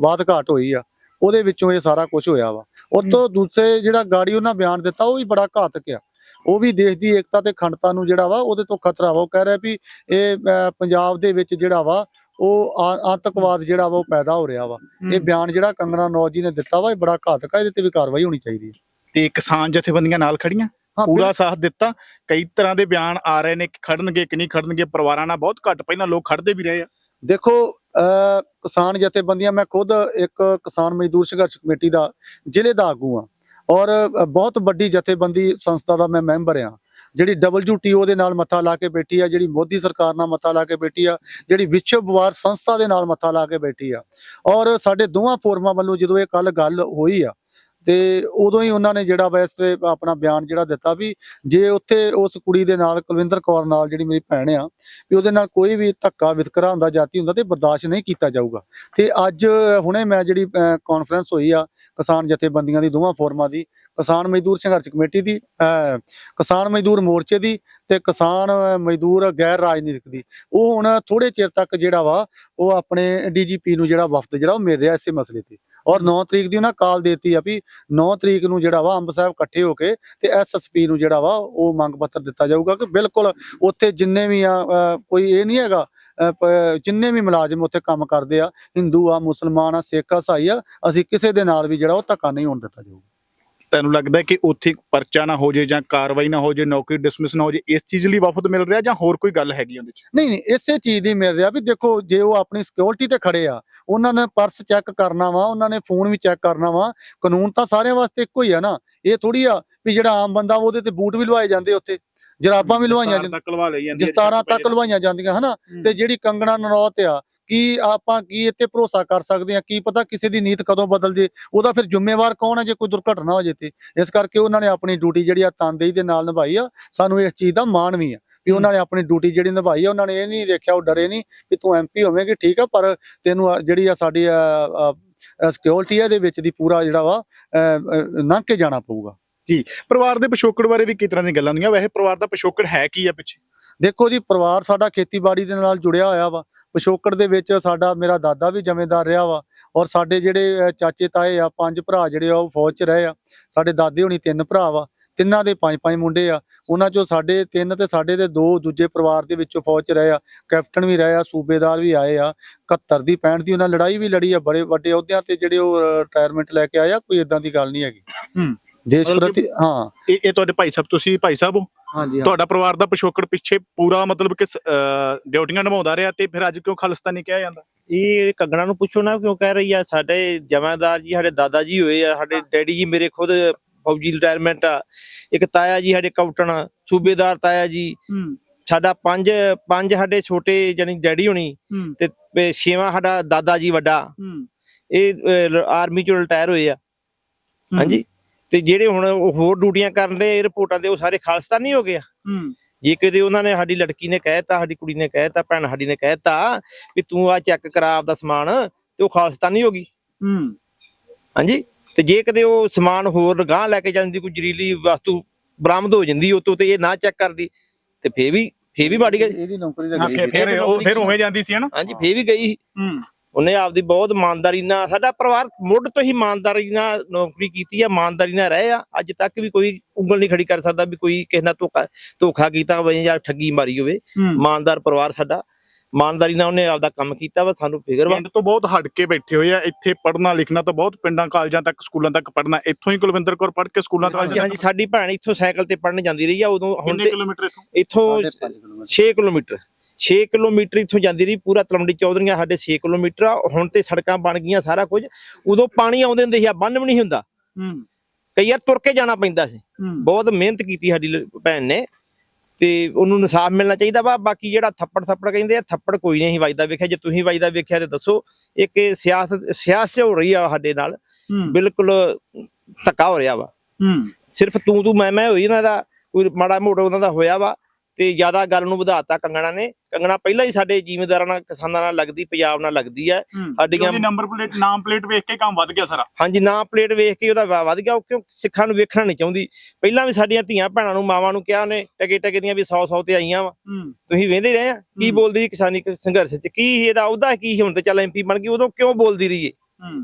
ਬਾਤ ਘਾਟ ਹੋਈ ਆ ਉਹਦੇ ਵਿੱਚੋਂ ਇਹ ਸਾਰਾ ਕੁਝ ਹੋਇਆ ਵਾ। ਉਹ ਤੋਂ ਦੂਸਰੇ ਜਿਹੜਾ ਗਾੜੀ ਉਹਨਾਂ ਬਿਆਨ ਦਿੱਤਾ ਉਹ ਵੀ ਬੜਾ ਘਾਤਕ ਆ। ਉਹ ਵੀ ਦੇਸ਼ ਦੀ ਏਕਤਾ ਤੇ ਅਖੰਡਤਾ ਨੂੰ ਜਿਹੜਾ ਵਾ ਉਹਦੇ ਤੋਂ ਖਤਰਾ ਵਾ। ਉਹ ਕਹਿ ਰਿਹਾ ਵੀ ਇਹ ਪੰਜਾਬ ਦੇ ਵਿੱਚ ਜਿਹੜਾ ਵਾ ਉਹ ਆਤੰਕਵਾਦ ਜਿਹੜਾ ਵਾ ਉਹ ਪੈਦਾ ਹੋ ਰਿਹਾ ਵਾ। ਇਹ ਬਿਆਨ ਜਿਹੜਾ ਕੰਗਨਾ ਨੌਜ ਜੀ ਨੇ ਦਿੱਤਾ ਵਾ ਇਹ ਬੜਾ ਘਾਤਕ ਆ ਇਹਦੇ ਤੇ ਵੀ ਕਾਰਵਾਈ ਹੋਣੀ ਚਾਹੀਦੀ ਹੈ ਤੇ ਕਿਸਾਨ ਜਥੇਬੰਦੀਆਂ ਨਾਲ ਖੜੀਆਂ? ਪੂਰਾ ਸਾਥ ਦਿੱਤਾ। ਕਈ ਤਰ੍ਹਾਂ ਦੇ ਬਿਆਨ ਆ ਰਹੇ ਨੇ ਕਿ ਖੜਨਗੇ ਕਿ ਨਹੀਂ ਖੜਨਗੇ ਪਰਿਵਾਰਾਂ ਨਾਲ ਬਹੁਤ ਘੱਟ। ਪਹਿਲਾਂ ਲੋਕ ਖੜਦੇ ਵੀ ਰਹੇ ਆ। ਦੇਖੋ ਕਿਸਾਨ ਜਥੇਬੰਦੀਆਂ ਮੈਂ ਖੁਦ ਇੱਕ ਕਿਸਾਨ ਮਜ਼ਦੂਰ ਸੰਘਰਸ਼ ਕਮੇਟੀ ਦਾ ਜ਼ਿਲ੍ਹੇ ਦਾ ਆਗੂ ਆ ਔਰ ਬਹੁਤ ਵੱਡੀ ਜਥੇਬੰਦੀ ਸੰਸਥਾ ਦਾ ਮੈਂ ਮੈਂਬਰ ਆ ਜਿਹੜੀ WTO ਦੇ ਨਾਲ ਮੱਥਾ ਲਾ ਕੇ ਬੈਠੀ ਆ ਜਿਹੜੀ ਮੋਦੀ ਸਰਕਾਰ ਨਾਲ ਮੱਥਾ ਲਾ ਕੇ ਬੈਠੀ ਆ ਜਿਹੜੀ ਵਿਸ਼ਵ ਵਪਾਰ ਸੰਸਥਾ ਦੇ ਨਾਲ ਮੱਥਾ ਲਾ ਕੇ ਬੈਠੀ ਆ। ਔਰ ਸਾਡੇ ਦੋਵਾਂ ਫੋਰਮਾਂ ਵੱਲੋਂ ਜਦੋਂ ਇਹ ਕੱਲ ਗੱਲ ਹੋਈ ਆ ਤੇ ਉਦੋਂ ਹੀ ਉਹਨਾਂ ਨੇ ਜਿਹੜਾ ਵਾ ਇਸ ਤੇ ਆਪਣਾ ਬਿਆਨ ਜਿਹੜਾ ਦਿੱਤਾ ਵੀ ਜੇ ਉੱਥੇ ਉਸ ਕੁੜੀ ਦੇ ਨਾਲ ਕੁਲਵਿੰਦਰ ਕੌਰ ਨਾਲ ਜਿਹੜੀ ਮੇਰੀ ਭੈਣ ਆ ਵੀ ਉਹਦੇ ਨਾਲ ਕੋਈ ਵੀ ਧੱਕਾ ਵਿਤਕਰਾ ਹੁੰਦਾ ਜਾਤੀ ਹੁੰਦਾ ਤੇ ਬਰਦਾਸ਼ਤ ਨਹੀਂ ਕੀਤਾ ਜਾਊਗਾ। ਤੇ ਅੱਜ ਹੁਣੇ ਮੈਂ ਜਿਹੜੀ ਕਾਨਫਰੰਸ ਹੋਈ ਆ ਕਿਸਾਨ ਜਥੇਬੰਦੀਆਂ ਦੀ ਦੋਵਾਂ ਫੋਰਮਾਂ ਦੀ ਕਿਸਾਨ ਮਜ਼ਦੂਰ ਸੰਘਰਸ਼ ਕਮੇਟੀ ਦੀ ਅਹ, ਕਿਸਾਨ ਮਜ਼ਦੂਰ ਮੋਰਚੇ ਦੀ ਤੇ ਕਿਸਾਨ ਮਜ਼ਦੂਰ ਗੈਰ ਰਾਜਨੀਤਿਕ ਦੀ। ਉਹ ਹੁਣ ਥੋੜੇ ਚਿਰ ਤੱਕ ਜਿਹੜਾ ਵਾ ਉਹ ਆਪਣੇ ਡੀਜੀਪੀ ਨੂੰ ਜਿਹੜਾ ਵਫਦ ਜਿਹੜਾ ਉਹ ਮਿਲ ਰਿਹਾ ਇਸੇ ਮਸਲੇ ਤੇ। ਔਰ 9 ਤਰੀਕ ਦੀ ਉਹਨਾਂ ਕਾਲ ਦੇਤੀ ਆ ਵੀ 9 ਤਰੀਕ ਨੂੰ ਜਿਹੜਾ ਵਾ ਅੰਬ ਸਾਹਿਬ ਇਕੱਠੇ ਹੋ ਕੇ ਤੇ ਐਸਐਸਪੀ ਨੂੰ ਜਿਹੜਾ ਵਾ ਉਹ ਮੰਗ ਪੱਤਰ ਦਿੱਤਾ ਜਾਊਗਾ ਕਿ ਬਿਲਕੁਲ ਉੱਥੇ ਜਿੰਨੇ ਵੀ ਆ ਕੋਈ ਇਹ ਨਹੀਂ ਹੈਗਾ ਜਿੰਨੇ ਵੀ ਮੁਲਾਜ਼ਮ ਉੱਥੇ ਕੰਮ ਕਰਦੇ ਆ, ਹਿੰਦੂ ਆ, ਮੁਸਲਮਾਨ ਆ, ਸਿੱਖ ਆ, ਈਸਾਈ ਆ, ਅਸੀਂ ਕਿਸੇ ਦੇ ਨਾਲ ਵੀ ਜਿਹੜਾ ਉਹ ਧੱਕਾ ਨਹੀਂ ਹੋਣ ਦਿੱਤਾ ਜਾਊਗਾ। ਤੈਨੂੰ ਲੱਗਦਾ ਕਿ ਉੱਥੇ ਪਰਚਾ ਨਾ ਹੋ ਜੇ ਜਾਂ ਕਾਰਵਾਈ ਨਾ ਹੋ ਜੇ ਨੌਕਰੀ ਡਿਸਮਿਸ ਨਾ ਹੋ ਜੇ ਇਸ ਚੀਜ਼ ਲਈ ਵਫਦ ਮਿਲ ਰਿਹਾ ਜਾਂ ਹੋਰ ਕੋਈ ਗੱਲ ਹੈਗੀ ਉਹਦੇ ਚ? ਨਹੀਂ ਨਹੀਂ ਇਸੇ ਚੀਜ਼ ਦੀ ਮਿਲ ਰਿਹਾ ਵੀ ਦੇਖੋ ਜੇ ਉਹ ਆਪਣੀ ਸਿਕਿਉਰਿਟੀ ਤੇ ਖੜੇ ਆ ਉਹਨਾਂ ਨੇ ਪਰਸ ਚੈੱਕ ਕਰਨਾ ਵਾ ਉਹਨਾਂ ਨੇ ਫੋਨ ਵੀ ਚੈੱਕ ਕਰਨਾ ਵਾ ਕਾਨੂੰਨ ਤਾਂ ਸਾਰਿਆਂ ਵਾਸਤੇ ਇੱਕੋ ਹੀ ਆ ਨਾ। ਇਹ ਥੋੜੀ ਆ ਵੀ ਜਿਹੜਾ ਆਮ ਬੰਦਾ ਉਹਦੇ ਤੇ ਬੂਟ ਵੀ ਲਵਾਏ ਜਾਂਦੇ ਉੱਥੇ ਜਰਾਬਾਂ ਵੀ ਲਵਾਈਆਂ ਜਾਂਦੀਆਂ ਦਸਤਾਰਾਂ ਤੱਕ ਲਵਾਈਆਂ ਜਾਂਦੀਆਂ ਹਨਾ? ਤੇ ਜਿਹੜੀ ਕੰਗਣਾ ਨਰੌਤ ਆ ਕੀ ਆਪਾਂ ਕੀ ਇੱਥੇ ਭਰੋਸਾ ਕਰ ਸਕਦੇ ਆ ਕੀ ਪਤਾ ਕਿਸੇ ਦੀ ਨੀਤ ਕਦੋਂ ਬਦਲ ਜੇ? ਉਹਦਾ ਫਿਰ ਜ਼ਿੰਮੇਵਾਰ ਕੌਣ ਹੈ ਜੇ ਕੋਈ ਦੁਰਘਟਨਾ ਹੋ ਜੇ ਤੇ ਇਸ ਕਰਕੇ ਉਹਨਾਂ ਨੇ ਆਪਣੀ ਡਿਊਟੀ ਜਿਹੜੀ ਆ ਤਨਦੇਹੀ ਦੇ ਨਾਲ ਨਿਭਾਈ ਆ। ਸਾਨੂੰ ਇਸ ਚੀਜ਼ ਦਾ ਮਾਣ ਵੀ ਆ ਵੀ ਉਹਨਾਂ ਨੇ ਆਪਣੀ ਡਿਊਟੀ ਜਿਹੜੀ ਨਿਭਾਈ ਆ ਉਹਨਾਂ ਨੇ ਇਹ ਨਹੀਂ ਦੇਖਿਆ ਉਹ ਡਰੇ ਨਹੀਂ ਵੀ ਤੂੰ ਐਮਪੀ ਹੋਵੇਂਗੀ ਠੀਕ ਆ ਪਰ ਤੈਨੂੰ ਆ ਜਿਹੜੀ ਆ ਸਾਡੀ ਸਿਕਿਉਰਿਟੀ ਹੈ ਦੇ ਵਿੱਚ ਦੀ ਪੂਰਾ ਜਿਹੜਾ ਵਾ ਲੰਘ ਕੇ ਜਾਣਾ ਪਊਗਾ। ਪਰਿਵਾਰ ਦੇ ਪਿਛੋਕੜ ਬਾਰੇ ਵੀ ਕਿਸ ਤਰ੍ਹਾਂ ਦੀਆਂ ਗੱਲਾਂ ਹੁੰਦੀਆਂ। ਵੈਸੇ ਪਰਿਵਾਰ ਦਾ ਪਿਛੋਕੜ ਹੈ ਕੀ ਆ ਪਿੱਛੇ? ਦੇਖੋ ਜੀ ਪਰਿਵਾਰ ਸਾਡਾ ਖੇਤੀਬਾੜੀ ਦੇ ਨਾਲ ਜੁੜਿਆ ਹੋਇਆ ਵਾ। ਪਿਛੋਕੜ ਦੇ ਵਿੱਚ ਸਾਡਾ, ਮੇਰਾ ਦਾਦਾ ਵੀ ਜ਼ਮੀਂਦਾਰ ਰਿਹਾ ਵਾ ਔਰ ਸਾਡੇ ਜਿਹੜੇ ਚਾਚੇ ਤਾਏ ਆ, ਪੰਜ ਭਰਾ ਜਿਹੜੇ ਆ, ਉਹ ਫੌਜ 'ਚ ਰਹੇ ਆ। ਸਾਡੇ ਦਾਦੇ ਹੋਣੀ ਤਿੰਨ ਭਰਾ ਵਾ, ਤਿੰਨਾਂ ਦੇ ਪੰਜ ਪੰਜ ਮੁੰਡੇ ਆ। ਉਹਨਾਂ ਚੋਂ ਸਾਡੇ ਤਿੰਨ ਤੇ ਸਾਡੇ ਦੇ ਦੋ ਦੂਜੇ ਪਰਿਵਾਰ ਦੇ ਵਿੱਚੋਂ ਫੌਜ 'ਚ ਰਹੇ ਆ। ਕੈਪਟਨ ਵੀ ਰਹੇ ਆ, ਸੂਬੇਦਾਰ ਵੀ ਆਏ ਆ 71 ਦੀ 65 ਦੀ ਉਹਨਾਂ ਲੜਾਈ ਵੀ ਲੜੀ ਆ, ਬੜੇ ਵੱਡੇ ਅਹੁਦਿਆਂ ਤੇ ਜਿਹੜੇ ਉਹ ਰਿਟਾਇਰਮੈਂਟ ਲੈ ਕੇ ਆਏ ਆ, ਕੋਈ ਇਦਾਂ ਦੀ ਗੱਲ ਨਹੀਂ ਹੈਗੀ। ਹੂੰ। ਦੇਸ਼ ਮਤਲਬ ਪ੍ਰਤੀ ਹਾਂ। ਇਹ ਇਹ ਤੁਹਾਡੇ ਭਾਈ ਸਾਹਿਬ ਤੁਸੀਂ ਭਾਈ ਸਾਹਿਬ ਹੋ? ਹਾਂਜੀ ਤੁਹਾਡਾ ਪਰਿਵਾਰ ਦਾ ਪਿਛੋਕੜ ਪਿੱਛੇ ਪੂਰਾ ਮਤਲਬ ਕਿ ਸ- ਅਹ, ਡਿਊਟੀਆਂ ਨਿਭਾਉਂਦਾ ਰਿਹਾ ਤੇ ਫਿਰ ਅੱਜ ਕਿਉਂ ਖਾਲਿਸਤਾਨੀ ਕਿਹਾ ਜਾਂਦਾ? ਇਹ ਕੰਗਣਾ ਨੂੰ ਪੁੱਛੋ ਨਾ ਕਿਉਂ ਕਹਿ ਰਹੀ ਆ ਸਾਡੇ ਜਮਾਦਾਰ ਜੀ ਸਾਡੇ ਦਾਦਾ ਜੀ ਹੋਏ ਆ ਸਾਡੇ ਡੈਡੀ ਜੀ ਮੇਰੇ ਖੁਦ ਫੌਜੀ ਰਿਟਾਇਰਮੈਂਟ ਆ ਇੱਕ ਤਾਇਆ ਜੀ ਸਾਡੇ ਕੈਪਟਨ ਸੂਬੇਦਾਰ ਤਾਇਆ ਜੀ। ਸਾਡਾ ਪੰਜ ਪੰਜ ਸਾਡੇ ਛੋਟੇ ਜਾਨੀ ਡੈਡੀ ਹੋਣੀ ਹੂੰ। ਤੇ ਤੇ ਛੇਵਾਂ ਸਾਡਾ ਦਾਦਾ ਜੀ ਵੱਡਾ। ਇਹ ਆਰਮੀ ਚੋਂ ਰਿਟਾਇਰ ਹੋਏ ਆ। ਹਾਂਜੀ। ਤੇ ਜਿਹੜੇ ਹੁਣ ਹੋਰ ਡਿਊਟੀਆਂ ਕਰਨ ਦੇ ਰਿਪੋਰਟਾਂ ਦੇ ਉਹ ਸਾਰੇ ਖਾਲਸਤਾਨੀ ਹੋ ਗਏ ਆ। ਹੂੰ। ਜੇ ਕਿਤੇ ਉਹਨਾਂ ਨੇ ਸਾਡੀ ਲੜਕੀ ਨੇ ਕਹਿਤਾ ਸਾਡੀ ਕੁੜੀ ਨੇ ਕਹਿਤਾ ਭੈਣ ਸਾਡੀ ਨੇ ਕਹਿਤਾ ਵੀ ਤੂੰ ਆ ਚੈੱਕ ਕਰਾ ਆਪਦਾ ਸਮਾਨ ਤੇ ਉਹ ਖਾਲਸਤਾਨੀ ਹੋ ਗਈ। ਹੂੰ। ਹਾਂਜੀ? ਤੇ ਜੇ ਕਦੇ ਉਹ ਸਮਾਨ ਹੋਰ ਗਾਂ ਲੈ ਕੇ ਜਾਂਦੀ ਕੋਈ ਜ਼ਰੀਲੀ ਵਸਤੂ ਬਰਾਮਦ ਹੋ ਜਾਂਦੀ ਉਹ ਤੋਂ ਤੇ ਇਹ ਨਾ ਚੈੱਕ ਕਰਦੀ ਤੇ ਫੇਰ ਵੀ ਫੇਰ ਵੀ ਮਾੜੀ ਗੱਲ ਇਹਦੀ ਨੌਕਰੀ ਹਾਂ ਫਿਰ ਫਿਰ ਉਹ ਫਿਰ ਉਵੇਂ ਜਾਂਦੀ ਸੀ ਹਨਾ ਹਾਂਜੀ ਫੇਰ ਵੀ ਗਈ ਹੂੰ। ਉਹਨੇ ਆਪਦੀ ਬਹੁਤ ਇਮਾਨਦਾਰੀ ਨਾਲ ਸਾਡਾ ਪਰਿਵਾਰ ਮੁੱਢ ਤੋਂ ਹੀ ਇਮਾਨਦਾਰੀ ਨਾਲ ਨੌਕਰੀ ਕੀਤੀ ਆ ਇਮਾਨਦਾਰੀ ਨਾਲ ਰਹੇ ਆ। ਅੱਜ ਤੱਕ ਵੀ ਕੋਈ ਉਂਗਲ ਨਹੀਂ ਖੜੀ ਕਰ ਸਕਦਾ ਵੀ ਕੋਈ ਕਿਸੇ ਨਾਲ ਧੋਖਾ ਧੋਖਾ ਕੀਤਾ ਹੋਵੇ ਜਾਂ ਠੱਗੀ ਮਾਰੀ ਹੋਵੇ। ਇਮਾਨਦਾਰ ਪਰਿਵਾਰ ਸਾਡਾ। ਇਮਾਨਦਾਰੀ ਨਾਲ ਉਹਨੇ ਆਪਦਾ ਕੰਮ ਕੀਤਾ ਵਾ ਸਾਨੂੰ ਫਿਕਰ ਵਾ। ਪਿੰਡ ਤੋਂ ਬਹੁਤ ਹਟ ਕੇ ਬੈਠੇ ਹੋਏ ਆ ਇੱਥੇ ਪੜ੍ਹਨਾ ਲਿਖਣਾ ਤਾਂ ਬਹੁਤ ਪਿੰਡਾਂ ਕਾਲਜਾਂ ਤੱਕ ਸਕੂਲਾਂ ਤੱਕ ਪੜ੍ਹਨਾ। ਇੱਥੋਂ ਹੀ ਕੁਲਵਿੰਦਰ ਕੌਰ ਪੜ੍ਹ ਕੇ ਸਕੂਲਾਂ ਤੱਕ ਹਾਂਜੀ ਹਾਂਜੀ ਸਾਡੀ ਭੈਣ ਇੱਥੋਂ ਸਾਈਕਲ ਤੇ ਪੜਨ ਜਾਂਦੀ ਰਹੀ ਆ ਉਦੋਂ ਹੁਣ ਕਿੰਨੇ ਕਿਲੋਮੀਟਰ ਇੱਥੋਂ? ਇੱਥੋਂ 6 ਕਿਲੋਮੀਟਰ। 6 ਕਿਲੋਮੀਟਰ ਇੱਥੋਂ ਜਾਂਦੀ ਰਹੀ ਪੂਰਾ ਤਲਮੜੀ ਚੌਧਰੀਆਂ ਸਾਡੇ 6 ਕਿਲੋਮੀਟਰ ਆ ਹੁਣ ਤੇ ਸੜਕਾਂ ਬਣ ਗਈਆਂ ਸਾਰਾ ਕੁਝ। ਉਦੋਂ ਪਾਣੀ ਆਉਂਦੇ ਹੁੰਦੇ ਸੀ ਆ ਬੰਨ ਵੀ ਨਹੀਂ ਹੁੰਦਾ। ਹੂੰ। ਕਈ ਵਾਰ ਤੁਰ ਕੇ ਜਾਣਾ ਪੈਂਦਾ ਸੀ। ਬਹੁਤ ਮਿਹਨਤ ਕੀਤੀ ਸਾਡੀ ਭੈਣ ਨੇ। ਤੇ ਉਹਨੂੰ ਇਨਸਾਫ ਮਿਲਣਾ ਚਾਹੀਦਾ ਵਾ। ਬਾਕੀ ਜਿਹੜਾ ਥੱਪੜ ਥੱਪੜ ਕਹਿੰਦੇ ਆ ਥੱਪੜ ਕੋਈ ਨਹੀਂ ਵੱਜਦਾ ਵੇਖਿਆ। ਜੇ ਤੁਸੀਂ ਵੱਜਦਾ ਵੇਖਿਆ ਤੇ ਦੱਸੋ ਇੱਕ ਸਿਆਸਤ ਸਿਆਸਤ ਹੋ ਰਹੀ ਆ ਸਾਡੇ ਨਾਲ। ਬਿਲਕੁਲ ਧੱਕਾ ਹੋ ਰਿਹਾ ਵਾ। ਹੂੰ। ਸਿਰਫ ਤੂੰ ਤੂੰ ਮੈਂ ਮੈਂ ਹੋਈ ਇਹਨਾਂ ਦਾ ਕੋਈ ਮਾੜਾ ਮੋਟਾ ਉਹਨਾਂ ਦਾ ਹੋਇਆ ਵਾ। ਤੇ ਜ਼ਿਆਦਾ ਗੱਲ ਨੂੰ ਵਧਾਤਾ ਕੰਗਣਾ ਨੇ। ਕੰਗਣਾ ਪਹਿਲਾਂ ਹੀ ਸਾਡੇ ਜ਼ਿਮੀਂਦਾਰਾਂ ਨਾਲ ਕਿਸਾਨਾਂ ਨਾਲ ਲੱਗਦੀ ਪੰਜਾਬ ਨਾਲ ਲੱਗਦੀ ਹੈ। ਸਾਡੀਆਂ- ਨੰਬਰ ਪਲੇਟ ਨਾਮ ਪਲੇਟ ਵੇਖ ਕੇ ਕੰਮ ਵੱਧ ਗਿਆ ਸਾਰਾ। ਹਾਂਜੀ ਨਾ ਪਲੇਟ ਵੇਖ ਕੇ ਉਹਦਾ ਵੱਧ ਗਿਆ ਉਹ ਕਿਉਂ ਸਿੱਖਾਂ ਨੂੰ ਵੇਖਣਾ ਨਹੀਂ ਚਾਹੁੰਦੀ। ਪਹਿਲਾਂ ਵੀ ਸਾਡੀਆਂ ਧੀਆਂ ਭੈਣਾਂ ਨੂੰ ਮਾਵਾਂ ਨੂੰ ਕਿਹਾ ਉਹਨੇ ਟਕੇ ਟਕੇ ਦੀਆਂ ਵੀ 100 100 ਤੇ ਆਈਆਂ ਵਾ। ਤੁਸੀਂ ਵੇਂਦੇ ਰਹੇ ਆ ਕੀ। ਬੋਲਦੀ ਰਹੀ ਕਿਸਾਨੀ ਸੰਘਰਸ਼ ਚ ਕੀ ਇਹਦਾ ਉਹਦਾ ਕੀ ਹੁਣ ਤੇ ਚੱਲ ਐਮਪੀ ਬਣ ਗਈ ਉਦੋਂ ਕਿਉਂ ਬੋਲਦੀ ਰਹੀ ਏ?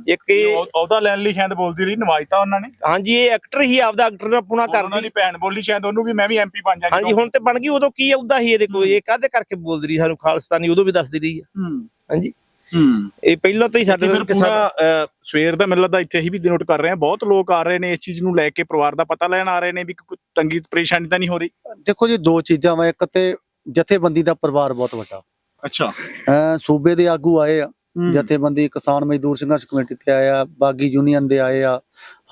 ਇੱਕ ਇਹ ਉਹਦਾ ਲੈਣ ਲਈ ਸ਼ਾਇਦ ਬੋਲਦੀ ਰਹੀ ਨਵਾਜਤਾ ਉਹਨਾਂ ਨੇ। ਹਾਂਜੀ ਇਹ ਐਕਟਰ ਹੀ ਆਪਦਾ ਐਕਟਰ ਦਾ ਪੂਣਾ ਉਹਨਾਂ ਕਰਦੀ। ਦੀ ਭੈਣ ਬੋਲੀ ਸ਼ਾਇਦ ਉਹਨੂੰ ਵੀ ਮੈਂ ਵੀ ਐਮਪੀ ਬਣ ਜਾਗੀ ਹਾਂਜੀ ਹੁਣ ਤੇ ਬਣ ਗਈ ਉਦੋਂ ਕੀ ਆਉਦਾ ਸੀ ਇਹਦੇ ਕੋਈ ਇਹ ਕਾਹਦੇ ਕਰਕੇ ਬੋਲਦੀ ਰਹੀ ਸਾਨੂੰ ਖਾਲਸਤਾਨੀ ਉਦੋਂ ਵੀ ਦੱਸਦੀ ਰਹੀ ਆ। ਹੂੰ। ਹਾਂਜੀ। ਹੂੰ। ਇਹ ਪਹਿਲਾਂ ਤੋਂ ਹੀ ਸਾਡੇ ਨਾਲ ਪੂਰਾ ਕਿਸਾਨ ਸਵੇਰ ਦਾ ਮੈਨੂੰ ਲੱਗਦਾ ਇੱਥੇ ਹੀ ਵੀ ਨੋਟ ਕਰ ਰਹੇ ਆ। ਬਹੁਤ ਲੋਕ ਆ ਰਹੇ ਨੇ ਇਸ ਚੀਜ਼ ਨੂੰ ਲੈ ਕੇ ਪਰਿਵਾਰ ਦਾ ਪਤਾ ਲੈਣ ਆ ਰਹੇ ਨੇ ਵੀ ਕੋਈ ਤੰਗੀ ਪਰੇਸ਼ਾਨੀ ਤਾਂ ਨਹੀਂ ਹੋ ਰਹੀ। ਦੇਖੋ ਜੀ ਦੋ ਚੀਜ਼ਾਂ ਵਾ ਇੱਕ ਤੇ ਜਥੇਬੰਦੀ ਦਾ ਪਰਿਵਾਰ ਬਹੁਤ ਵੱਡਾ। ਅੱਛਾ। ਸੂਬੇ ਦੇ ਆਗੂ ਆਏ ਆ। ਜਥੇਬੰਦੀ ਕਿਸਾਨ ਮਜ਼ਦੂਰ ਸੰਘਰਸ਼ ਕਮੇਟੀ ਤੇ ਆਏ ਆ ਬਾਗੀ ਯੂਨੀਅਨ ਦੇ ਆਏ ਆ